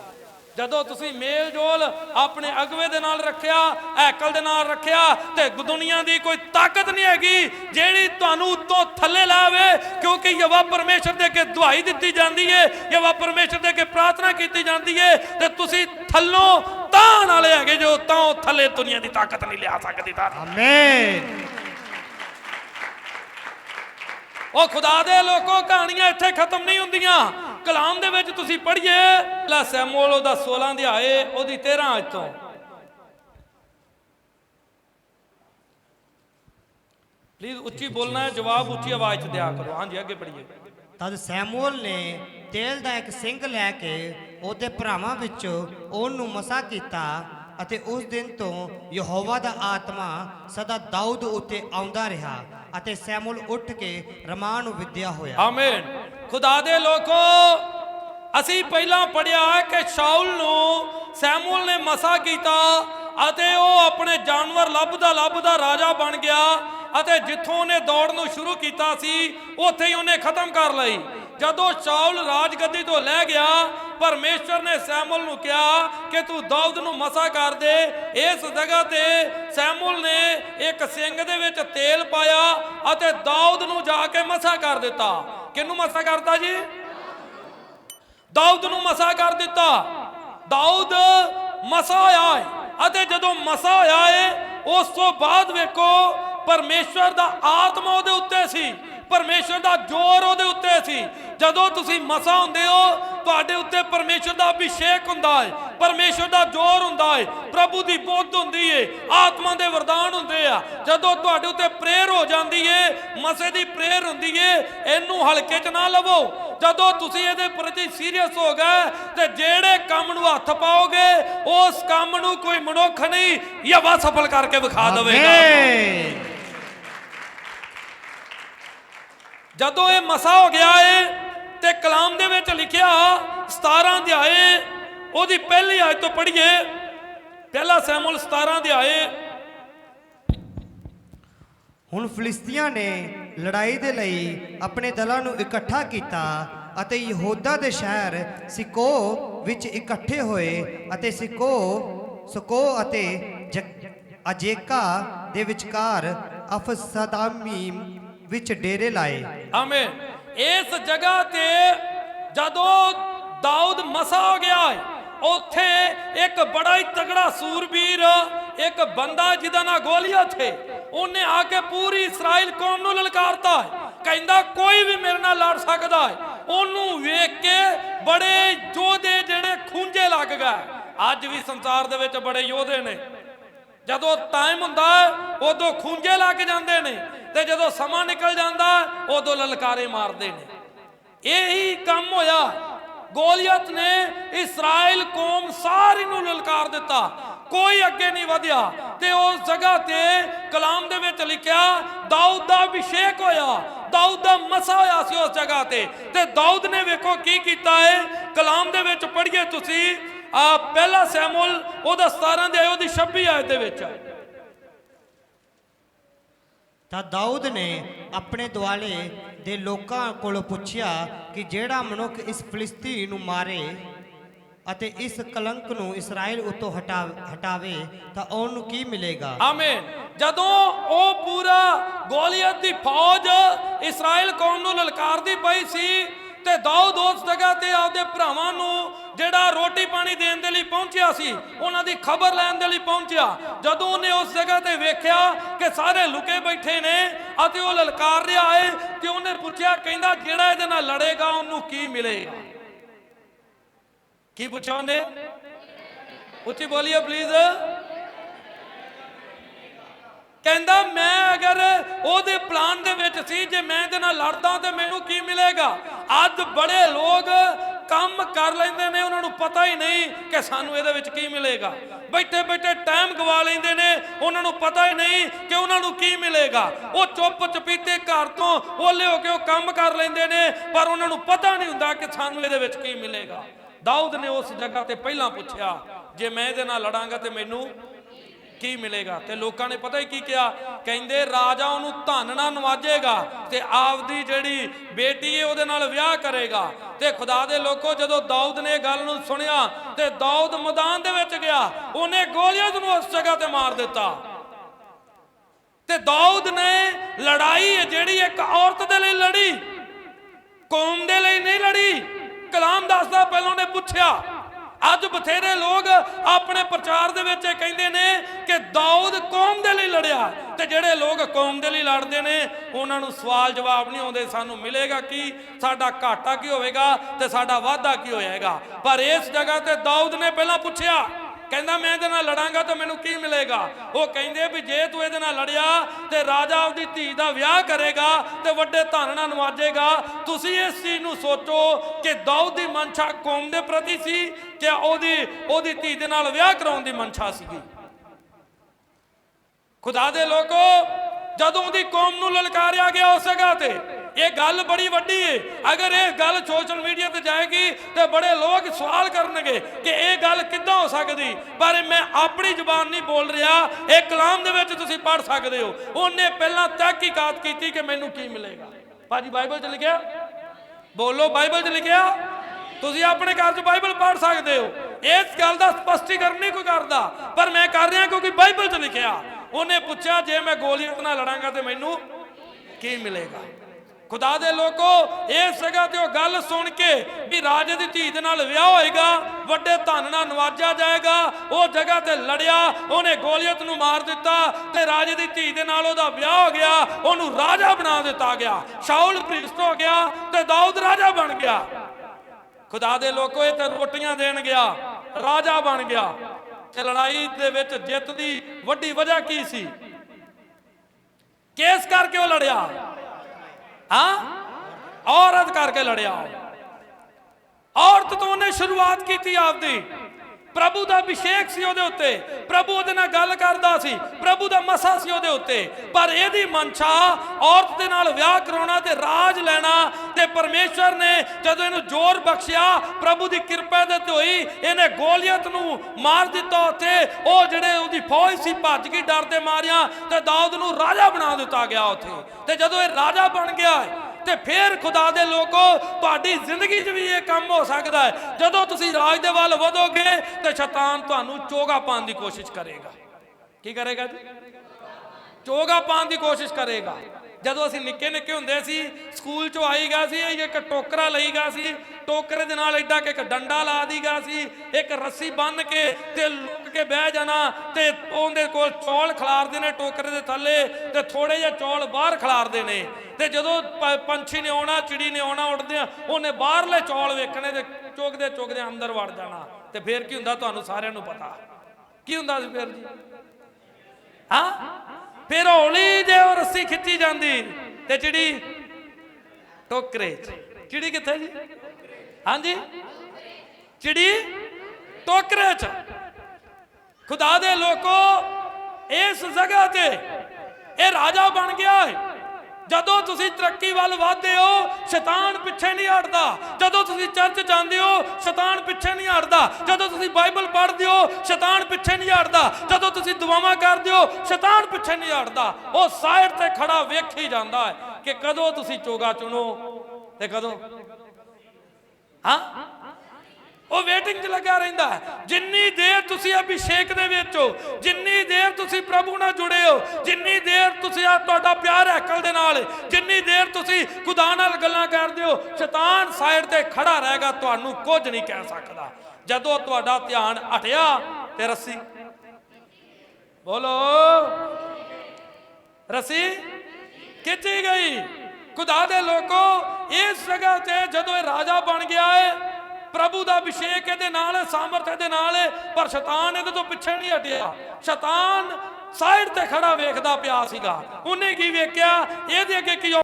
ਜਦੋਂ ਤੁਸੀਂ ਮੇਲ ਜੋਲ ਆਪਣੇ ਅਗਵੇ ਦੇ ਨਾਲ ਰੱਖਿਆ ਐਕਲ ਦੇ ਨਾਲ ਰੱਖਿਆ ਤੇ ਦੁਨੀਆ ਦੀ ਕੋਈ ਤਾਕਤ ਨਹੀਂ ਹੈਗੀ ਜਿਹੜੀ ਤੁਹਾਨੂੰ ਉੱਤੋਂ ਥੱਲੇ ਲਾਵੇ ਕਿਉਂਕਿ ਯਵਾ ਪਰਮੇਸ਼ਰ ਦੇ ਕੇ ਦੁਹਾਈ ਦਿੱਤੀ ਜਾਂਦੀ ਹੈ ਯਵਾ ਪਰਮੇਸ਼ਰ ਦੇ ਕੇ ਪ੍ਰਾਰਥਨਾ ਕੀਤੀ ਜਾਂਦੀ ਹੈ ਤੇ ਤੁਸੀਂ ਥੱਲੋਂ ਤਾਂ ਨਾਲੇ ਹੈਗੇ ਜੋ ਤਾਂ ਥੱਲੇ ਦੁਨੀਆ ਦੀ ਤਾਕਤ ਨਹੀਂ ਲਿਆ ਸਕਦੀ ਤਾਂ। ਆਮੀਨ ਉਹ ਖੁਦਾ ਦੇ ਲੋਕੋ ਕਹਾਣੀਆਂ ਇੱਥੇ ਖਤਮ ਨਹੀਂ ਹੁੰਦੀਆਂ। ਕਲਾਮ ਦੇ ਵਿੱਚ ਤੁਸੀਂ ਪੜ੍ਹੀਏ ਲੈ ਸੈਮੂਅਲ ਉਹਦਾ 16 ਅਧਿਆਏ ਉਹਦੀ 13 ਅਜ ਤੋਂ ਪਲੀਜ਼ ਉੱਚੀ ਬੋਲਣਾ ਹੈ ਜਵਾਬ ਉੱਚੀ ਆਵਾਜ਼ 'ਚ ਦਿਆ ਕਰੋ। ਹਾਂਜੀ ਅੱਗੇ ਪੜ੍ਹੀਏ। ਤਦ ਸੈਮੂਅਲ ਨੇ ਤੇਲ ਦਾ ਇੱਕ ਸਿੰਘ ਲੈ ਕੇ ਉਹਦੇ ਭਰਾਵਾਂ ਵਿੱਚ ਉਹਨੂੰ ਮਸਾ ਕੀਤਾ ਅਤੇ ਉਸ ਦਿਨ ਤੋਂ ਯਹੋਵਾ ਦਾ ਆਤਮਾ ਸਦਾ ਦਾਊਦ ਉੱਤੇ ਆਉਂਦਾ ਰਿਹਾ ਅਤੇ ਸੈਮੂਅਲ ਉੱਠ ਕੇ ਰਮਾ ਨੂੰ ਵਿਦਿਆ ਹੋਇਆ। ਆਮੀਨ ਖੁਦਾ ਦੇ ਲੋਕੋ, ਅਸੀਂ ਪਹਿਲਾਂ ਪੜਿਆ ਕਿ ਸ਼ਾਉਲ ਨੂੰ ਸੈਮੂਅਲ ਨੇ ਮਸਾ ਕੀਤਾ ਅਤੇ ਉਹ ਆਪਣੇ ਜਾਨਵਰ ਲੱਭਦਾ ਲੱਭਦਾ ਰਾਜਾ ਬਣ ਗਿਆ ਅਤੇ ਜਿੱਥੋਂ ਉਹਨੇ ਦੌੜ ਨੂੰ ਸ਼ੁਰੂ ਕੀਤਾ ਸੀ, ਉੱਥੇ ਹੀ ਉਹਨੇ ਖਤਮ ਕਰ ਲਈ। ਜਦੋਂ ਸ਼ਾਉਲ ਰਾਜਗੱਦੀ ਤੋਂ ਲੈ ਗਿਆ ਪਰਮੇਸ਼ਰ ਨੇ ਸੈਮੂਅਲ ਨੂੰ ਕਿਹਾ ਕਿ ਤੂੰ ਦਾਊਦ ਨੂੰ ਮਸਾ ਕਰ ਦੇ। ਇਸ ਜਗ੍ਹਾ ਤੇ ਸੈਮੂਅਲ ਨੇ ਇੱਕ ਸਿੰਘ ਦੇ ਵਿੱਚ ਤੇਲ ਪਾਇਆ ਅਤੇ ਦਾਊਦ ਨੂੰ ਜਾ ਕੇ ਮਸਾ ਕਰ ਦਿੱਤਾ। ਕਿਹਨੂੰ ਮਸਾ ਕਰਤਾ ਜੀ? ਦਾਊਦ ਨੂੰ ਮਸਾ ਕਰ ਦਿੱਤਾ। ਦਾਊਦ ਮਸਾ ਹੋਇਆ ਹੈ ਅਤੇ ਜਦੋਂ ਮਸਾ ਹੋਇਆ ਹੈ ਉਸ ਤੋਂ ਬਾਅਦ ਵੇਖੋ, ਪਰਮੇਸ਼ਵਰ ਦਾ ਆਤਮਾ ਉਹਦੇ ਉੱਤੇ ਸੀ। ਪਰਮੇਸ਼ਵਰ ਦਾ ਜ਼ੋਰ ਉਹਦੇ ਉੱਤੇ ਸੀ। ਜਦੋਂ ਤੁਸੀਂ ਮਸਾ ਹੁੰਦੇ ਹੋ ਤੁਹਾਡੇ ਉੱਤੇ ਪਰਮੇਸ਼ਵਰ ਦਾ ਅਭਿਸ਼ੇਕ ਹੁੰਦਾ ਹੈ ਪਰਮੇਸ਼ਵਰ ਦਾ ਜ਼ੋਰ ਹੁੰਦਾ ਹੈ ਪ੍ਰਭੂ ਦੀ ਬੁੱਧ ਹੁੰਦੀ ਹੈ ਆਤਮਾ ਦੇ ਵਰਦਾਨ ਹੁੰਦੇ ਆ। ਜਦੋਂ ਤੁਹਾਡੇ ਉੱਤੇ ਪ੍ਰੇਰ ਹੋ ਜਾਂਦੀ ਹੈ ਮਸੇ ਦੀ ਪ੍ਰੇਰ ਹੁੰਦੀ ਹੈ ਇਹਨੂੰ ਹਲਕੇ 'ਚ ਨਾ ਲਵੋ। ਜਦੋਂ ਤੁਸੀਂ ਇਹਦੇ ਪ੍ਰਤੀ ਸੀਰੀਅਸ ਹੋ ਗਏ ਤੇ ਜਿਹੜੇ ਕੰਮ ਨੂੰ ਹੱਥ ਪਾਓਗੇ ਉਸ ਕੰਮ ਨੂੰ ਕੋਈ ਮਨੁੱਖ ਨਹੀਂ ਯਵਾ ਸਫਲ ਕਰਕੇ ਵਿਖਾ ਦੇਵੇਗਾ ਆਮੇਨ ਜਦੋਂ ਇਹ ਮਸਾ ਹੋ ਗਿਆ ਏ ਤੇ ਕਲਾਮ ਦੇ ਵਿੱਚ ਲਿਖਿਆ 17 ਅਧਿਆਏ, ਉਹਦੀ ਪਹਿਲੀ ਆਇਤ ਤੋਂ ਪੜ੍ਹੀਏ। ਪਹਿਲਾ ਸੈਮੂਅਲ 17 ਅਧਿਆਏ। ਹੁਣ ਫਿਲਿਸਤੀਆਂ ਨੇ ਲੜਾਈ ਦੇ ਲਈ ਆਪਣੇ ਦਲਾਂ ਨੂੰ ਇਕੱਠਾ ਕੀਤਾ ਅਤੇ ਯਹੂਦਾ ਦੇ ਸ਼ਹਿਰ ਸਿਕੋ ਵਿੱਚ ਇਕੱਠੇ ਹੋਏ ਅਤੇ ਸਿਕੋ, ਸਕੋ ਅਤੇ ਅਜੇਕਾ ਦੇ ਵਿਚਕਾਰ ਅਫਸਦਾਮੀਮ ਵਿੱਚ ਡੇਰੇ ਲਾਏ। ਆਮੇਨ। ਇਸ ਜਗ੍ਹਾ ਤੇ ਜਦੋਂ ਦਾਊਦ ਮਸਾ ਹੋ ਗਿਆ, ਉੱਥੇ ਇੱਕ ਬੜਾ ਹੀ ਤਗੜਾ ਸੂਰਬੀਰ, ਇੱਕ ਬੰਦਾ ਜਿਹਦਾ ਨਾਂ ਗੋਲੀਅਥ ਹੈ ਉਹਨੇ ਆ ਕੇ ਪੂਰੀ ਇਸਰਾਇਲ ਕੌਮ ਨੂੰ ਲਲਕਾਰਤਾ ਕਹਿੰਦਾ, ਕੋਈ ਵੀ ਮੇਰੇ ਨਾਲ ਲੜ ਸਕਦਾ ਹੈ। ਉਹਨੂੰ ਵੇਖ ਕੇ ਬੜੇ ਯੋਧੇ ਜਿਹੜੇ ਖੂੰਜੇ ਲੱਗ ਗਏ। ਅੱਜ ਵੀ ਸੰਸਾਰ ਦੇ ਵਿੱਚ ਬੜੇ ਯੋਧੇ ਨੇ। ਜਦੋਂ ਟਾਈਮ ਹੁੰਦਾ, ਉਦੋਂ ਖੂੰਜੇ ਲੱਗ ਜਾਂਦੇ ਨੇ। ਤੇ ਜਦੋਂ ਸਮਾਂ ਨਿਕਲ ਜਾਂਦਾ, ਉਦੋਂ ਲਲਕਾਰੇ ਮਾਰਦੇ ਨੇ। ਇਹੀ ਕੰਮ ਹੋਇਆ। ਗੋਲੀਅਤ ਨੇ ਇਸਰਾਇਲ ਕੌਮ ਸਾਰੀ ਨੂੰ ਲਲਕਾਰ ਦਿੱਤਾ। ਕੋਈ ਅੱਗੇ ਨਹੀਂ ਵਧਿਆ ਤੇ ਉਸ ਜਗ੍ਹਾ ਤੇ ਕਲਾਮ ਦੇ ਵਿੱਚ ਲਿਖਿਆ, ਦਾਊਦ ਦਾ ਅਭਿਸ਼ੇਕ ਹੋਇਆ। ਦਾਊਦ ਦਾ ਮਸਾ ਹੋਇਆ ਸੀ ਉਸ ਜਗ੍ਹਾ ਤੇ। ਤੇ ਦਾਊਦ ਨੇ ਵੇਖੋ ਕੀ ਕੀਤਾ ਹੈ ਕਲਾਮ ਦੇ ਵਿੱਚ ਪੜ੍ਹੀਏ ਤੁਸੀਂ ਆ ਪਹਿਲਾ ਸੈਮੂਅਲ, ਉਹਦਾ 17 ਦੇ ਉਹਦੀ 26 ਆਇਤ ਦੇ ਵਿੱਚ। ਤਾਂ ਦਾਊਦ ਨੇ ਆਪਣੇ ਦੁਆਲੇ ਦੇ ਲੋਕਾਂ ਕੋਲੋਂ ਪੁੱਛਿਆ ਕਿ ਜਿਹੜਾ ਮਨੁੱਖ ਇਸ ਫਲਿਸਤੀ ਨੂੰ ਮਾਰੇ ਅਤੇ ਇਸ ਕਲੰਕ ਨੂੰ ਇਸਰਾਇਲ ਉਤੋਂ ਹਟਾ, ਹਟਾਵੇ ਤਾਂ ਉਹਨੂੰ ਕੀ ਮਿਲੇਗਾ? ਆਮੀਨ। ਜਦੋਂ ਉਹ ਪੂਰਾ ਗੋਲੀਅਤ ਦੀ ਫੌਜ ਇਸਰਾਇਲ ਕੌਮ ਨੂੰ ਲਲਕਾਰਦੀ ਪਈ ਸੀ ਤੇ ਦਾਊਦ ਉਸ ਜਗ੍ਹਾ ਤੇ ਆਪਦੇ ਭਰਾਵਾਂ ਨੂੰ ਜਿਹੜਾ ਰੋਟੀ ਪਾਣੀ ਦੇਣ ਦੇ ਲਈ ਪਹੁੰਚਿਆ ਸੀ, ਉਹਨਾਂ ਦੀ ਖਬਰ ਲੈਣ ਦੇ ਲਈ ਪਹੁੰਚਿਆ। ਜਦੋਂ ਉਹਨੇ ਉਸ ਜਗ੍ਹਾ ਤੇ ਵੇਖਿਆ ਕਿ ਸਾਰੇ ਲੁਕੇ ਬੈਠੇ ਨੇ ਅਤੇ ਉਹ ਲਲਕਾਰ ਰਿਹਾ ਹੈ ਤੇ ਉਹਨੇ ਪੁੱਛਿਆ, ਕਹਿੰਦਾ ਜਿਹੜਾ ਇਹਦੇ ਨਾਲ ਲੜੇਗਾ? ਉਹਨੂੰ ਕੀ ਮਿਲੇਗਾ ਕੀ ਪੁੱਛਿਆ ਉਹਨੇ? ਉੱਚੀ ਬੋਲੀਏ ਪਲੀਜ਼ ਕਹਿੰਦਾ, ਮੈਂ ਅਗਰ ਉਹਦੇ ਪਲਾਨ ਦੇ ਵਿੱਚ ਸੀ, ਜੇ ਮੈਂ ਇਹਦੇ ਨਾਲ ਲੜਦਾ ਤੇ ਮੈਨੂੰ ਕੀ ਮਿਲੇਗਾ? ਅੱਜ ਬੜੇ ਲੋਕ ਕੰਮ ਕਰ ਲੈਂਦੇ ਨੇ, ਉਹਨਾਂ ਨੂੰ ਪਤਾ ਹੀ ਨਹੀਂ ਕਿ ਸਾਨੂੰ ਇਹਦੇ ਵਿੱਚ ਕੀ ਮਿਲੇਗਾ। ਬੈਠੇ ਬੈਠੇ ਟਾਈਮ ਗਵਾ ਲੈਂਦੇ ਨੇ, ਉਹਨਾਂ ਨੂੰ ਪਤਾ ਹੀ ਨਹੀਂ ਕਿ ਉਹਨਾਂ ਨੂੰ ਕੀ ਮਿਲੇਗਾ। ਉਹ ਚੁੱਪ ਚਪੀਤੇ ਘਰ ਤੋਂ ਓਲੇ ਹੋ ਕੇ ਉਹ ਕੰਮ ਕਰ ਲੈਂਦੇ ਨੇ, ਪਰ ਉਹਨਾਂ ਨੂੰ ਪਤਾ ਨਹੀਂ ਹੁੰਦਾ ਕਿ ਸਾਨੂੰ ਇਹਦੇ ਵਿੱਚ ਕੀ ਮਿਲੇਗਾ। ਦਾਊਦ ਨੇ ਉਸ ਜਗ੍ਹਾ ਤੇ ਪਹਿਲਾਂ ਪੁੱਛਿਆ, ਜੇ ਮੈਂ ਇਹਦੇ ਨਾਲ ਲੜਾਂਗਾ ਤੇ ਮੈਨੂੰ ਕੀ ਮਿਲੇਗਾ? ਤੇ ਲੋਕਾਂ ਨੇ ਪਤਾ ਹੀ ਕੀ ਕਿਹਾ? ਕਹਿੰਦੇ, ਰਾਜਾ ਉਹਨੂੰ ਧਨ ਨਾਲ ਨਵਾਜੇਗਾ ਤੇ ਆਪਦੀ ਜਿਹੜੀ ਬੇਟੀ ਹੈ ਉਹਦੇ ਨਾਲ ਵਿਆਹ ਕਰੇਗਾ। ਤੇ ਖੁਦਾ ਦੇ ਲੋਕੋ, ਜਦੋਂ ਦਾਊਦ ਨੇ ਗੱਲ ਨੂੰ ਸੁਣਿਆ, ਤੇ ਦਾਊਦ ਮੈਦਾਨ ਦੇ ਵਿੱਚ ਗਿਆ, ਉਹਨੇ ਗੋਲੀਅਤ ਨੂੰ ਉਸ ਜਗ੍ਹਾ ਤੇ ਮਾਰ ਦਿੱਤਾ। ਤੇ ਦਾਊਦ ਨੇ ਲੜਾਈ ਹੈ ਜਿਹੜੀ ਇੱਕ ਔਰਤ ਦੇ ਲਈ ਲੜੀ, ਕੌਮ ਦੇ ਲਈ ਨਹੀਂ ਲੜੀ। ਕਲਾਮ ਦੱਸਦਾ, ਪਹਿਲਾਂ ਨੇ ਪੁੱਛਿਆ, ਅੱਜ ਬਥੇਰੇ ਲੋਕ ਆਪਣੇ ਪ੍ਰਚਾਰ ਦੇ ਵਿੱਚ ਇਹ ਕਹਿੰਦੇ ਨੇ ਕਿ ਦਾਊਦ ਕੌਮ ਦੇ ਲਈ ਲੜਿਆ ਤੇ ਜਿਹੜੇ ਲੋਕ ਕੌਮ ਦੇ ਲਈ ਲੜਦੇ ਨੇ, ਉਹਨਾਂ ਨੂੰ ਸਵਾਲ ਜਵਾਬ ਨਹੀਂ ਆਉਂਦੇ, ਸਾਨੂੰ ਮਿਲੇਗਾ ਕੀ, ਸਾਡਾ ਘਾਟਾ ਕੀ ਹੋਵੇਗਾ ਤੇ ਸਾਡਾ ਵਾਧਾ ਕੀ ਹੋਏਗਾ? ਪਰ ਇਸ ਜਗ੍ਹਾ ਤੇ ਦਾਊਦ ਨੇ ਪਹਿਲਾਂ ਪੁੱਛਿਆ ਕਹਿੰਦਾ ਮੈਂ ਇਹਦੇ ਨਾਲ ਲੜਾਂਗਾ ਤਾਂ ਮੈਨੂੰ ਕੀ ਮਿਲੇਗਾ? ਉਹ ਕਹਿੰਦੇ ਵੀ ਜੇ ਤੂੰ ਇਹਦੇ ਨਾਲ ਲੜਿਆ ਤੇ ਰਾਜਾ ਆਪਦੀ ਧੀ ਦਾ ਵਿਆਹ ਕਰੇਗਾ ਤੇ ਵੱਡੇ ਧਨ ਨਾਲ ਨਵਾਜੇਗਾ, ਤੁਸੀਂ ਇਸ ਚੀਜ਼ ਨੂੰ ਸੋਚੋ ਕਿ ਦਾਊਦ ਦੀ ਮਨਸ਼ਾ ਕੌਮ ਦੇ ਪ੍ਰਤੀ ਸੀ ਕਿ ਉਹਦੀ ਉਹਦੀ ਧੀ ਦੇ ਨਾਲ ਵਿਆਹ ਕਰਾਉਣ ਦੀ ਮਨਸ਼ਾ ਸੀਗੀ? ਖੁਦਾ ਦੇ ਲੋਕੋ, ਜਦੋਂ ਉਹਦੀ ਕੌਮ ਨੂੰ ਲਲਕਾਰਿਆ ਗਿਆ ਉਸ ਜਗ੍ਹਾ ਤੇ ਇਹ ਗੱਲ ਬੜੀ ਵੱਡੀ ਏ। ਅਗਰ ਇਹ ਗੱਲ ਸੋਸ਼ਲ ਮੀਡੀਆ ਤੇ ਜਾਏਗੀ, ਤੇ ਬੜੇ ਲੋਕ ਸਵਾਲ ਕਰਨਗੇ ਕਿ ਇਹ ਗੱਲ ਕਿੱਦਾਂ ਹੋ ਸਕਦੀ। ਪਰ ਮੈਂ ਆਪਣੀ ਜ਼ੁਬਾਨ ਨਹੀਂ ਬੋਲ ਰਿਹਾ। ਇਹ ਕਲਾਮ ਦੇ ਵਿੱਚ ਤੁਸੀਂ ਪੜ੍ਹ ਸਕਦੇ ਹੋ। ਉਹਨੇ ਪਹਿਲਾਂ ਤਹਿਕੀਕਾਤ ਕੀਤੀ ਕਿ ਮੈਨੂੰ ਕੀ ਮਿਲੇਗਾ। ਭਾਜੀ, ਬਾਈਬਲ ਚ ਲਿਖਿਆ? ਬੋਲੋ, ਬਾਈਬਲ 'ਚ ਲਿਖਿਆ? ਤੁਸੀਂ ਆਪਣੇ ਘਰ 'ਚ ਬਾਈਬਲ ਪੜ੍ਹ ਸਕਦੇ ਹੋ। ਇਸ ਗੱਲ ਦਾ ਸਪਸ਼ਟੀਕਰਨ ਨਹੀਂ ਕੋਈ ਕਰਦਾ। ਪਰ ਮੈਂ ਕਰ ਰਿਹਾ ਕਿਉਂਕਿ ਬਾਈਬਲ 'ਚ ਲਿਖਿਆ। ਉਹਨੇ ਪੁੱਛਿਆ, ਜੇ ਮੈਂ ਗੋਲੀਅਤ ਨਾਲ ਲੜਾਂਗਾ ਤੇ ਮੈਨੂੰ ਕੀ ਮਿਲੇਗਾ? ਖੁਦਾ ਦੇ ਲੋਕੋ ਇਸ ਜਗ੍ਹਾ ਤੇ ਉਹ ਗੱਲ ਸੁਣ ਕੇ ਵੀ ਰਾਜੇ ਦੀ ਧੀ ਦੇ ਨਾਲ ਵਿਆਹ ਹੋਏਗਾ, ਵੱਡੇ ਧਨ ਨਾਲ ਨਵਾਜਿਆ ਜਾਏਗਾ, ਉਹ ਜਗ੍ਹਾ ਤੇ ਲੜਿਆ, ਉਹਨੇ ਗੋਲੀਅਤ ਨੂੰ ਮਾਰ ਦਿੱਤਾ ਤੇ ਰਾਜੇ ਦੀ ਧੀ ਦੇ ਨਾਲ ਉਹਦਾ ਵਿਆਹ ਹੋ ਗਿਆ, ਉਹਨੂੰ ਰਾਜਾ ਬਣਾ ਦਿੱਤਾ ਗਿਆ ਸ਼ਾਉਲ ਪ੍ਰਿਸਤ ਹੋ ਗਿਆ ਤੇ ਦਾਊਦ ਰਾਜਾ ਬਣ ਗਿਆ। ਖੁਦਾ ਦੇ ਲੋਕੋ, ਇਹ ਤੇ ਰੋਟੀਆਂ ਦੇਣ ਗਿਆ, ਰਾਜਾ ਬਣ ਗਿਆ ਤੇ ਲੜਾਈ ਦੇ ਵਿੱਚ ਜਿੱਤ ਦੀ ਵੱਡੀ ਵਜ੍ਹਾ ਕੀ ਸੀ? ਕੇਸ ਕਰਕੇ ਉਹ ਲੜਿਆ? ਹਾਂ? ਔਰਤ ਕਰਕੇ ਲੜਿਆ। ਔਰਤ ਤੋਂ ਉਹਨੇ ਸ਼ੁਰੂਆਤ ਕੀਤੀ ਆਪਦੀ। ਪ੍ਰਭੂ ਦਾ ਅਭਿਸ਼ੇਕ ਸੀ ਉਹਦੇ ਉੱਤੇ। ਪ੍ਰਭੂ ਉਹਦੇ ਨਾਲ ਗੱਲ ਕਰਦਾ ਸੀ। ਪ੍ਰਭੂ ਦਾ ਮਸਾ ਸੀ ਉਹਦੇ ਉੱਤੇ। ਪਰ ਇਹਦੀ ਮਨਸ਼ਾ ਔਰਤ ਦੇ ਨਾਲ ਵਿਆਹ ਕਰਾਉਣਾ ਤੇ ਰਾਜ ਲੈਣਾ ਤੇ ਪਰਮੇਸ਼ਵਰ ਨੇ ਜਦੋਂ ਇਹਨੂੰ ਜ਼ੋਰ ਬਖਸ਼ਿਆ, ਪ੍ਰਭੂ ਦੀ ਕਿਰਪਾ ਦੇ ਤੇ ਹੋਈ, ਇਹਨੇ ਗੋਲੀਅਤ ਨੂੰ ਮਾਰ ਦਿੱਤਾ ਉੱਥੇ। ਉਹ ਜਿਹੜੇ ਉਹਦੀ ਫੌਜ ਸੀ, ਭੱਜ ਕੇ ਡਰ ਦੇ ਮਾਰਿਆਂ ਤੇ ਦਾਊਦ ਨੂੰ ਰਾਜਾ ਬਣਾ ਦਿੱਤਾ ਗਿਆ ਉੱਥੇ। ਤੇ ਜਦੋਂ ਇਹ ਰਾਜਾ ਬਣ ਗਿਆ ਤੇ ਫਿਰ ਖੁਦਾ ਦੇ ਲੋਕੋ, ਤੁਹਾਡੀ ਜ਼ਿੰਦਗੀ 'ਚ ਵੀ ਇਹ ਕੰਮ ਹੋ ਸਕਦਾ ਹੈ। ਜਦੋਂ ਤੁਸੀਂ ਰਾਜ ਦੇ ਵੱਲ ਵਧੋਗੇ ਤੇ ਸ਼ੈਤਾਨ ਤੁਹਾਨੂੰ ਚੋਗਾ ਪਾਉਣ ਦੀ ਕੋਸ਼ਿਸ਼ ਕਰੇਗਾ। ਕੀ ਕਰੇਗਾ ਜੀ? ਚੋਗਾ ਪਾਉਣ ਦੀ ਕੋਸ਼ਿਸ਼ ਕਰੇਗਾ। ਜਦੋਂ ਅਸੀਂ ਨਿੱਕੇ ਨਿੱਕੇ ਹੁੰਦੇ ਸੀ, ਸਕੂਲ ਚੋਂ ਆਈਗਾ ਸੀ, ਇੱਕ ਟੋਕਰਾ ਲਈ ਗਿਆ ਸੀ, ਟੋਕਰੇ ਦੇ ਨਾਲ ਐਡਾ ਕਿ ਇੱਕ ਡੰਡਾ ਲਾ ਦੀ ਗਿਆ ਸੀ, ਇੱਕ ਰੱਸੀ ਬੰਨ ਕੇ ਤੇ ਲੁੱਕ ਕੇ ਬਹਿ ਜਾਣਾ ਤੇ ਉਹਦੇ ਕੋਲ ਚੌਲ ਖਿਲਾਰਦੇ ਨੇ ਟੋਕਰੇ ਦੇ ਥੱਲੇ ਤੇ ਥੋੜੇ ਜਿਹਾ ਚੌਲ ਬਾਹਰ ਖਿਲਾਰਦੇ ਨੇ। ਤੇ ਜਦੋਂ ਪੰਛੀ ਨੇ ਆਉਣਾ, ਚਿੜੀ ਨੇ ਆਉਣਾ ਉੱਡਦਿਆਂ ਉਹਨੇ ਬਾਹਰਲੇ ਚੌਲ ਵੇਖਣੇ ਤੇ ਚੁਗਦੇ ਚੁਗਦੇ ਅੰਦਰ ਵੜ ਜਾਣਾ। ਤੇ ਫਿਰ ਕੀ ਹੁੰਦਾ ਤੁਹਾਨੂੰ ਸਾਰਿਆਂ ਨੂੰ ਪਤਾ? ਕੀ ਹੁੰਦਾ ਸੀ ਫਿਰ ਜੀ? ਹਾਂ? ਫਿਰ ਹੌਲੀ ਜੇ ਉਹ ਰੱਸੀ ਖਿੱਚੀ ਜਾਂਦੀ, ਤੇ ਚਿੜੀ ਟੋਕਰੇ 'ਚ। ਚਿੜੀ ਕਿੱਥੇ ਜੀ? ਹਾਂਜੀ? ਚਿੜੀ ਟੋਕਰੇ 'ਚ। ਖੁਦਾ ਦੇ ਲੋਕੋ, ਇਸ ਜਗ੍ਹਾ ਤੇ ਇਹ ਰਾਜਾ ਬਣ ਗਿਆ ਹੈ ਜਦੋਂ ਤੁਸੀਂ ਤਰੱਕੀ ਵੱਲ ਵਧਦੇ ਹੋ, ਸ਼ੈਤਾਨ ਪਿੱਛੇ ਨਹੀਂ ਹਟਦਾ। ਜਦੋਂ ਤੁਸੀਂ ਚਰਚ ਜਾਂਦੇ ਹੋ, ਸ਼ੈਤਾਨ ਪਿੱਛੇ ਨਹੀਂ ਹਟਦਾ। ਜਦੋਂ ਤੁਸੀਂ ਬਾਈਬਲ ਪੜ੍ਹਦੇ ਹੋ, ਸ਼ੈਤਾਨ ਪਿੱਛੇ ਨਹੀਂ ਹਟਦਾ। ਜਦੋਂ ਤੁਸੀਂ ਦੁਆਵਾਂ ਕਰਦੇ ਹੋ, ਸ਼ੈਤਾਨ ਪਿੱਛੇ ਨਹੀਂ ਹਟਦਾ। ਉਹ ਸਾਈਡ ਤੇ ਖੜਾ ਵੇਖ ਹੀ ਜਾਂਦਾ ਹੈ ਕਿ ਕਦੋਂ ਤੁਸੀਂ ਚੋਗਾ ਚੁਣੋ ਤੇ ਕਦੋਂ? ਹਾਂ? ਉਹ ਵੇਟਿੰਗ 'ਚ ਲੱਗਾ ਰਹਿੰਦਾ ਜਿੰਨੀ ਦੇਰ ਤੁਸੀਂ ਅਭਿਸ਼ੇਕ ਦੇ ਵਿੱਚ ਹੋ, ਜਿੰਨੀ ਦੇਰ ਤੁਸੀਂ ਪ੍ਰਭੂ ਨਾਲ ਜੁੜੇ ਹੋ, ਜਿੰਨੀ ਦੇਰ ਤੁਸੀਂ ਆ ਤੁਹਾਡਾ ਪਿਆਰ ਹੈ ਅਕਲ ਦੇ ਨਾਲ, ਜਿੰਨੀ ਦੇਰ ਤੁਸੀਂ ਖੁਦਾ ਨਾਲ ਗੱਲਾਂ ਕਰਦੇ ਹੋ, ਸ਼ੈਤਾਨ ਸਾਈਡ ਤੇ ਖੜਾ ਰਹੇਗਾ, ਤੁਹਾਨੂੰ ਕੁਝ ਨਹੀਂ ਕਹਿ ਸਕਦਾ। ਜਦੋਂ ਤੁਹਾਡਾ ਧਿਆਨ ਹਟਿਆ ਤੇ ਰੱਸੀ। ਬੋਲੋ। ਰੱਸੀ, ਖਿੱਚੀ ਗਈ। ਖੁਦਾ ਦੇ ਲੋਕੋ, ਇਸ ਜਗ੍ਹਾ ਤੇ ਜਦੋਂ ਇਹ ਰਾਜਾ ਬਣ ਗਿਆ ਹੈ ਪ੍ਰਭੂ ਦਾ ਅਭਿਸ਼ੇਕ ਇਹਦੇ ਨਾਲ ਹੈ ਸਾਮਰਥ ਇਹਦੇ ਨਾਲ ਹੈ ਪਰ ਸ਼ੈਤਾਨ ਇਹਦੇ ਤੋਂ ਪਿੱਛੇ ਨਹੀਂ ਹਟਿਆ। ਸ਼ੈਤਾਨ ਸਾਈਡ ਤੇ ਖੜਾ ਵੇਖਦਾ ਪਿਆ ਸੀਗਾ। ਉਹਨੇ ਕੀ ਵੇਖਿਆ? ਇਹਦੇ ਅੱਗੇ ਕੀ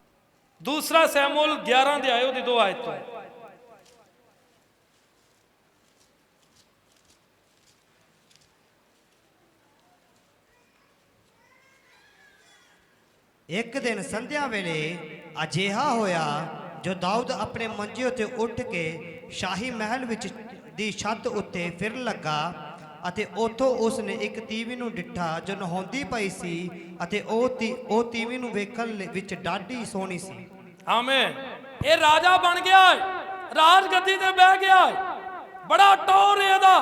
ਦੂਸਰਾ ਸੈਮੂਅਲ 11 ਦੇ ਆਇਓ ਦੀ ਦੋ ਆਇਤ ਤੋਂ। ਇੱਕ ਦਿਨ ਸੰਧਿਆ ਵੇਲੇ ਅਜੇਹਾ ਹੋਇਆ, ਜੋ ਦਾਊਦ ਆਪਣੇ ਮੰਜੇ ਉੱਤੇ ਉੱਠ ਕੇ ਸ਼ਾਹੀ ਮਹਿਲ ਵਿੱਚ ਦੀ ਛੱਤ ਉੱਤੇ ਫਿਰ ਲੱਗਾ ਅਤੇ ਉੱਥੋਂ ਉਸ ਨੇ ਇੱਕ ਤੀਵੀ ਨੂੰ ਡਿੱਠਾ ਜੋ ਨਹਾਉਂਦੀ ਪਈ ਸੀ ਅਤੇ ਉਹ ਉਹ ਤੀਵੀ ਨੂੰ ਵੇਖਣ ਵਿੱਚ ਡਾਢੀ ਸੋਹਣੀ ਸੀ। ਆਮੇਨ। ਇਹ ਰਾਜਾ ਬਣ ਗਿਆ ਹੈ ਰਾਜ ਗੱਦੀ ਤੇ ਬਹਿ ਗਿਆ ਬੜਾ ਟੌਰ ਇਹਦਾ।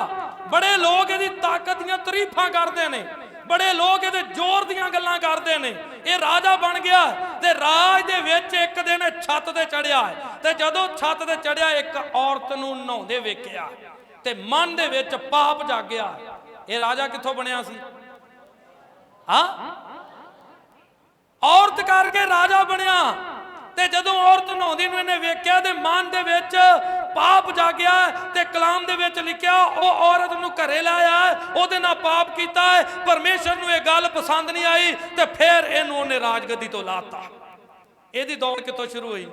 ਬੜੇ ਲੋਕ ਇਹਦੀ ਤਾਕਤ ਦੀਆਂ ਤਾਰੀਫਾਂ ਕਰਦੇ ਨੇ। ਬੜੇ ਲੋਕ ਇਹਦੇ ਜ਼ੋਰ ਦੀਆਂ ਗੱਲਾਂ ਕਰਦੇ ਨੇ। ਇਹ ਰਾਜਾ ਬਣ ਗਿਆ ਤੇ ਰਾਜ ਦੇ ਵਿੱਚ ਇੱਕ ਦਿਨ ਛੱਤ ਤੇ ਚੜਿਆ ਤੇ ਜਦੋਂ ਛੱਤ ਤੇ ਚੜਿਆ, ਇੱਕ ਔਰਤ ਨੂੰ ਨਹਾਉਂਦੇ ਵੇਖਿਆ ਤੇ ਮਨ ਦੇ ਵਿੱਚ ਪਾਪ ਜਾਗਿਆ। ਇਹ ਰਾਜਾ ਕਿੱਥੋਂ ਬਣਿਆ ਸੀ? ਹਾਂ? ਔਰਤ ਕਰਕੇ ਰਾਜਾ ਬਣਿਆ। ਤੇ ਜਦੋਂ ਔਰਤ ਨਹਾਉਂਦੀ ਨੂੰ ਇਹਨੇ ਵੇਖਿਆ ਤੇ ਮਨ ਦੇ ਵਿੱਚ ਪਾਪ ਜਾਗਿਆ ਤੇ ਕਲਾਮ ਦੇ ਵਿੱਚ ਲਿਖਿਆ ਉਹ ਔਰਤ ਨੂੰ ਘਰੇ ਲਾਇਆ ਉਹਦੇ ਨਾਲ ਪਾਪ ਕੀਤਾ ਹੈ ਪਰਮੇਸ਼ਰ ਨੂੰ ਇਹ ਗੱਲ ਪਸੰਦ ਨਹੀਂ ਆਈ ਤੇ ਫਿਰ ਇਹਨੂੰ ਉਹਨੇ ਰਾਜਗੱਦੀ ਤੋਂ ਲਾਤਾ। ਇਹਦੀ ਦੌੜ ਕਿੱਥੋਂ ਸ਼ੁਰੂ ਹੋਈ?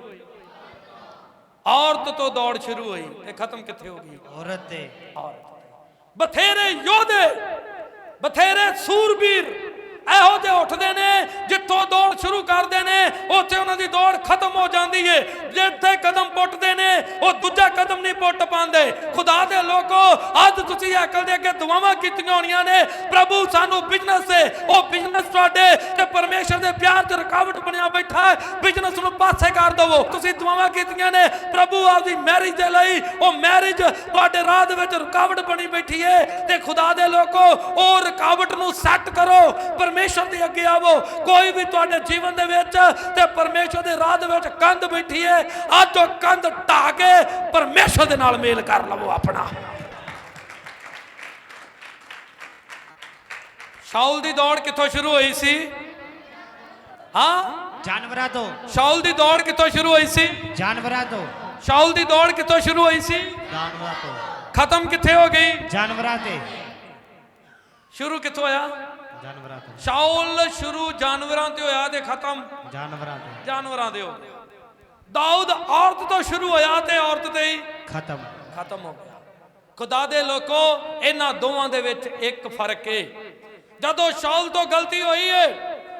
ਔਰਤ ਤੋਂ ਦੌੜ ਸ਼ੁਰੂ ਹੋਈ ਤੇ ਖਤਮ ਕਿੱਥੇ ਹੋ ਗਈ? ਔਰਤ ਤੇ। ਔਰਤ ਬਥੇਰੇ ਯੋਧੇ ਬਥੇਰੇ ਸੂਰਬੀਰ ਇਹੋ ਜਿਹੇ ਉੱਠਦੇ ਨੇ ਜਿੱਥੋਂ ਦੌੜ ਸ਼ੁਰੂ ਕਰਦੇ ਨੇ, ਉੱਥੇ ਉਹਨਾਂ ਦੀ ਦੌੜ ਖਤਮ ਹੋ ਜਾਂਦੀ ਏ। ਜਿੱਥੇ ਕਦਮ ਪੁੱਟਦੇ ਨੇ, ਉਹ ਦੂਜਾ ਕਦਮ ਨਹੀਂ ਪੁੱਟ ਪਾਉਂਦੇ। ਖੁਦਾ ਦੇ ਲੋਕੋ, ਅੱਜ ਤੁਸੀਂ ਅਕਲ ਦੇ ਅੱਗੇ ਦੁਆਵਾਂ ਕੀਤੀਆਂ ਹੋਣੀਆਂ ਨੇ। ਪ੍ਰਭੂ ਸਾਨੂੰ ਬਿਜ਼ਨਸ ਏ। ਉਹ ਬਿਜ਼ਨਸ ਤੁਹਾਡੇ ਤੇ ਪਰਮੇਸ਼ਰ ਦੇ ਪਿਆਰ 'ਚ ਰੁਕਾਵਟ ਬਣਿਆ ਬੈਠਾ ਹੈ। ਬਿਜ਼ਨਸ ਨੂੰ ਪਾਸੇ ਕਰ ਦਵੋ। ਤੁਸੀਂ ਦੁਆਵਾਂ ਕੀਤੀਆਂ ਨੇ। ਪ੍ਰਭੂ ਆਪਦੀ ਮੈਰਿਜ ਦੇ ਲਈ, ਉਹ ਮੈਰਿਜ ਤੁਹਾਡੇ ਰਾਹ ਦੇ ਵਿੱਚ ਰੁਕਾਵਟ ਬਣੀ ਬੈਠੀ ਏ। ਤੇ ਖੁਦਾ ਦੇ ਲੋਕੋ, ਉਹ ਰੁਕਾਵਟ ਨੂੰ ਸੈੱਟ ਕਰੋ। ਪਰਮੇਸ਼ਰ ਦੇ ਅੱਗੇ ਆਵੋ। ਕੋਈ ਵੀ ਤੁਹਾਡੇ ਜੀਵਨ ਦੇ ਵਿੱਚ ਤੇ ਪਰਮੇਸ਼ਰ ਦੇ ਰਾਹ ਦੇ ਵਿੱਚ ਕੰਧ ਬੈਠੀ ਏ ਅੱਜ ਉਹ ਕੰਧ ਢਾ ਕੇ ਪਰਮੇਸ਼ਰ ਦੇ ਨਾਲ ਮੇਲ ਕਰ ਲਵੋ ਆਪਣਾ। ਸ਼ਾਉਲ ਦੀ ਦੌੜ ਕਿੱਥੋਂ ਸ਼ੁਰੂ ਹੋਈ ਸੀ? ਹਾਂ? ਜਾਨਵਰਾਂ ਤੋਂ। ਸ਼ਾਉਲ ਦੀ ਦੌੜ ਕਿੱਥੋਂ ਸ਼ੁਰੂ ਹੋਈ ਸੀ? ਜਾਨਵਰਾਂ ਤੋਂ। ਸ਼ਾਉਲ ਦੀ ਦੌੜ ਕਿੱਥੋਂ ਸ਼ੁਰੂ ਹੋਈ ਸੀ? ਜਾਨਵਰਾਂ ਤੋਂ। ਖਤਮ ਕਿੱਥੇ ਹੋ ਗਈ? ਜਾਨਵਰਾਂ ਤੇ। ਸ਼ੁਰੂ ਕਿੱਥੋਂ ਹੋਇਆ? ਜਾਨਵਰਾਂ ਸ਼ਾਉਲ ਸ਼ੁਰੂ ਜਾਨਵਰਾਂ ਤੇ ਹੋਇਆ ਤੇ ਖਤਮ। ਜਾਨਵਰਾਂ ਤੇ। ਜਾਨਵਰਾਂ ਦੇ ਹੋ। ਦਾਊਦ ਔਰਤ ਤੋਂ ਸ਼ੁਰੂ ਹੋਇਆ ਤੇ ਔਰਤ ਤੇ ਹੀ ਖਤਮ। ਖਤਮ ਹੋ ਗਿਆ। ਖੁਦਾ ਦੇ ਲੋਕੋ ਇਹਨਾਂ ਦੋਵਾਂ ਦੇ ਵਿੱਚ ਇੱਕ ਫ਼ਰਕ ਏ। ਜਦੋਂ ਸ਼ਾਉਲ ਤੋਂ ਗਲਤੀ ਹੋਈ ਏ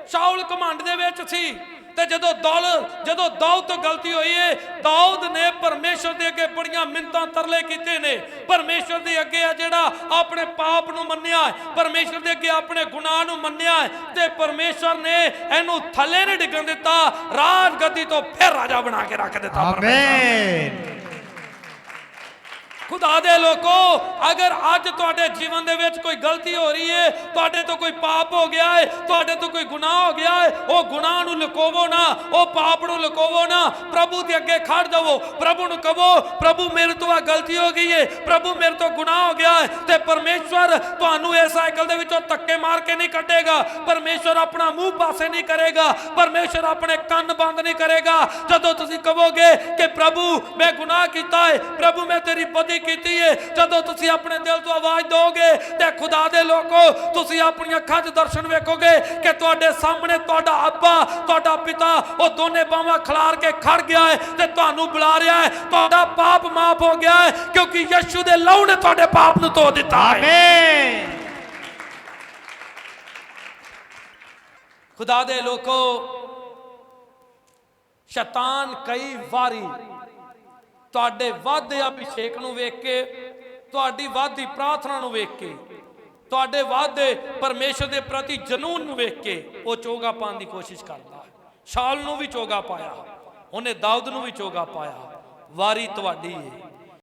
ਸ਼ਾਉਲ ਕਮੰਡ ਦੇ ਵਿੱਚ ਸੀ। ਤੇ ਜਦੋਂ ਦੌਲ ਜਦੋਂ ਦਾਊਦ ਤੋਂ ਗਲਤੀ ਹੋਈ ਏ ਦਾਊਦ ਨੇ ਪਰਮੇਸ਼ਰ ਦੇ ਅੱਗੇ ਬੜੀਆਂ ਮਿੰਤਾਂ ਤਰਲੇ ਕੀਤੇ ਨੇ। ਪਰਮੇਸ਼ਰ ਦੇ ਅੱਗੇ ਆ ਜਿਹੜਾ ਆਪਣੇ ਪਾਪ ਨੂੰ ਮੰਨਿਆ ਹੈ, ਪਰਮੇਸ਼ਰ ਦੇ ਅੱਗੇ ਆਪਣੇ ਗੁਨਾਹ ਨੂੰ ਮੰਨਿਆ ਤੇ ਪਰਮੇਸ਼ਰ ਨੇ ਇਹਨੂੰ ਥੱਲੇ ਨਹੀਂ ਡਿੱਗਣ ਦਿੱਤਾ ਰਾਜ ਗੱਦੀ ਤੋਂ ਫਿਰ ਰਾਜਾ ਬਣਾ ਕੇ ਰੱਖ ਦਿੱਤਾ ਪਰਮੇਸ਼ਰ ਆਮੇਨ। ਖੁਦਾ ਦੇ ਲੋਕੋ, ਅਗਰ ਅੱਜ ਤੁਹਾਡੇ ਜੀਵਨ ਦੇ ਵਿੱਚ ਕੋਈ ਗਲਤੀ ਹੋ ਰਹੀ ਹੈ ਤੁਹਾਡੇ ਤੋਂ ਕੋਈ ਪਾਪ ਹੋ ਗਿਆ ਹੈ ਤੁਹਾਡੇ ਤੋਂ ਕੋਈ ਗੁਨਾਹ ਹੋ ਗਿਆ ਹੈ ਉਹ ਗੁਨਾਹ ਨੂੰ ਲੁਕੋਵੋ ਨਾ, ਉਹ ਪਾਪ ਨੂੰ ਲੁਕੋਵੋ ਨਾ। ਪ੍ਰਭੂ ਦੇ ਅੱਗੇ ਖੜ ਜਾਵੋ, ਪ੍ਰਭੂ ਨੂੰ ਕਹੋ, ਪ੍ਰਭੂ, ਮੇਰੇ ਤੋਂ ਆ ਗਲਤੀ ਹੋ ਗਈ ਹੈ ਪ੍ਰਭੂ, ਮੇਰੇ ਤੋਂ ਗੁਨਾਹ ਹੋ ਗਿਆ ਹੈ ਤੇ ਪਰਮੇਸ਼ਵਰ ਤੁਹਾਨੂੰ ਇਸ ਸਾਈਕਲ ਦੇ ਵਿੱਚੋਂ ਧੱਕੇ ਮਾਰ ਕੇ ਨਹੀਂ ਕੱਢੇਗਾ। ਪਰਮੇਸ਼ਵਰ ਆਪਣਾ ਮੂੰਹ ਪਾਸੇ ਨਹੀਂ ਕਰੇਗਾ, ਪਰਮੇਸ਼ਵਰ ਆਪਣੇ ਕੰਨ ਬੰਦ ਨਹੀਂ ਕਰੇਗਾ। ਜਦੋਂ ਤੁਸੀਂ ਕਹੋਗੇ ਕਿ, ਪ੍ਰਭੂ, ਮੈਂ ਗੁਨਾਹ ਕੀਤਾ ਹੈ ਪ੍ਰਭੂ, ਮੈਂ ਤੇਰੀ ਬਦੀ ਕੀਤੀ ਹੈ ਜਦੋਂ ਤੁਸੀਂ ਆਪਣੇ ਦਿਲ ਤੋਂ ਆਵਾਜ਼ ਦੋਗੇ ਤੇ ਖੁਦਾ ਦੇ ਲੋਕੋ ਤੁਸੀਂ ਆਪਣੀਆਂ ਅੱਖਾਂ 'ਚ ਦਰਸ਼ਨ ਵੇਖੋਗੇ ਕਿ ਤੁਹਾਡੇ ਸਾਹਮਣੇ ਤੁਹਾਡਾ ਅੱਬਾ ਤੁਹਾਡਾ ਪਿਤਾ ਉਹ ਦੋਨੇ ਬਾਹਾਂ ਖਿਲਾਰ ਕੇ ਖੜ ਗਿਆ ਹੈ ਤੇ ਤੁਹਾਨੂੰ ਬੁਲਾ ਰਿਹਾ ਹੈ ਤੁਹਾਡਾ ਪਾਪ ਮਾਫ ਹੋ ਗਿਆ ਹੈ ਕਿਉਂਕਿ ਯਿਸੂ ਦੇ ਲਹੂ ਨੇ ਤੁਹਾਡੇ ਪਾਪ ਨੂੰ ਧੋ ਦਿੱਤਾ ਹੈ ਆਮੇਨ। ਖੁਦਾ ਦੇ ਲੋਕੋ ਸ਼ੈਤਾਨ ਕਈ ਵਾਰੀ ਤੁਹਾਡੇ ਵਾਧੇ ਅਭਿਸ਼ੇਕ ਨੂੰ ਵੇਖ ਕੇ, ਤੁਹਾਡੀ ਵਾਧੀ ਪ੍ਰਾਰਥਨਾ ਨੂੰ ਵੇਖ ਕੇ, ਤੁਹਾਡੇ ਵਾਧੇ ਪਰਮੇਸ਼ਰ ਦੇ ਪ੍ਰਤੀ ਜਨੂਨ ਨੂੰ ਵੇਖ ਕੇ ਉਹ ਚੋਗਾ ਪਾਉਣ ਦੀ ਕੋਸ਼ਿਸ਼ ਕਰਦਾ ਹੈ। ਸ਼ਾਲ ਨੂੰ ਵੀ ਚੋਗਾ ਪਾਇਆ, ਉਹਨੇ ਦਾਊਦ ਨੂੰ ਵੀ ਚੋਗਾ ਪਾਇਆ, ਵਾਰੀ ਤੁਹਾਡੀ ਹੈ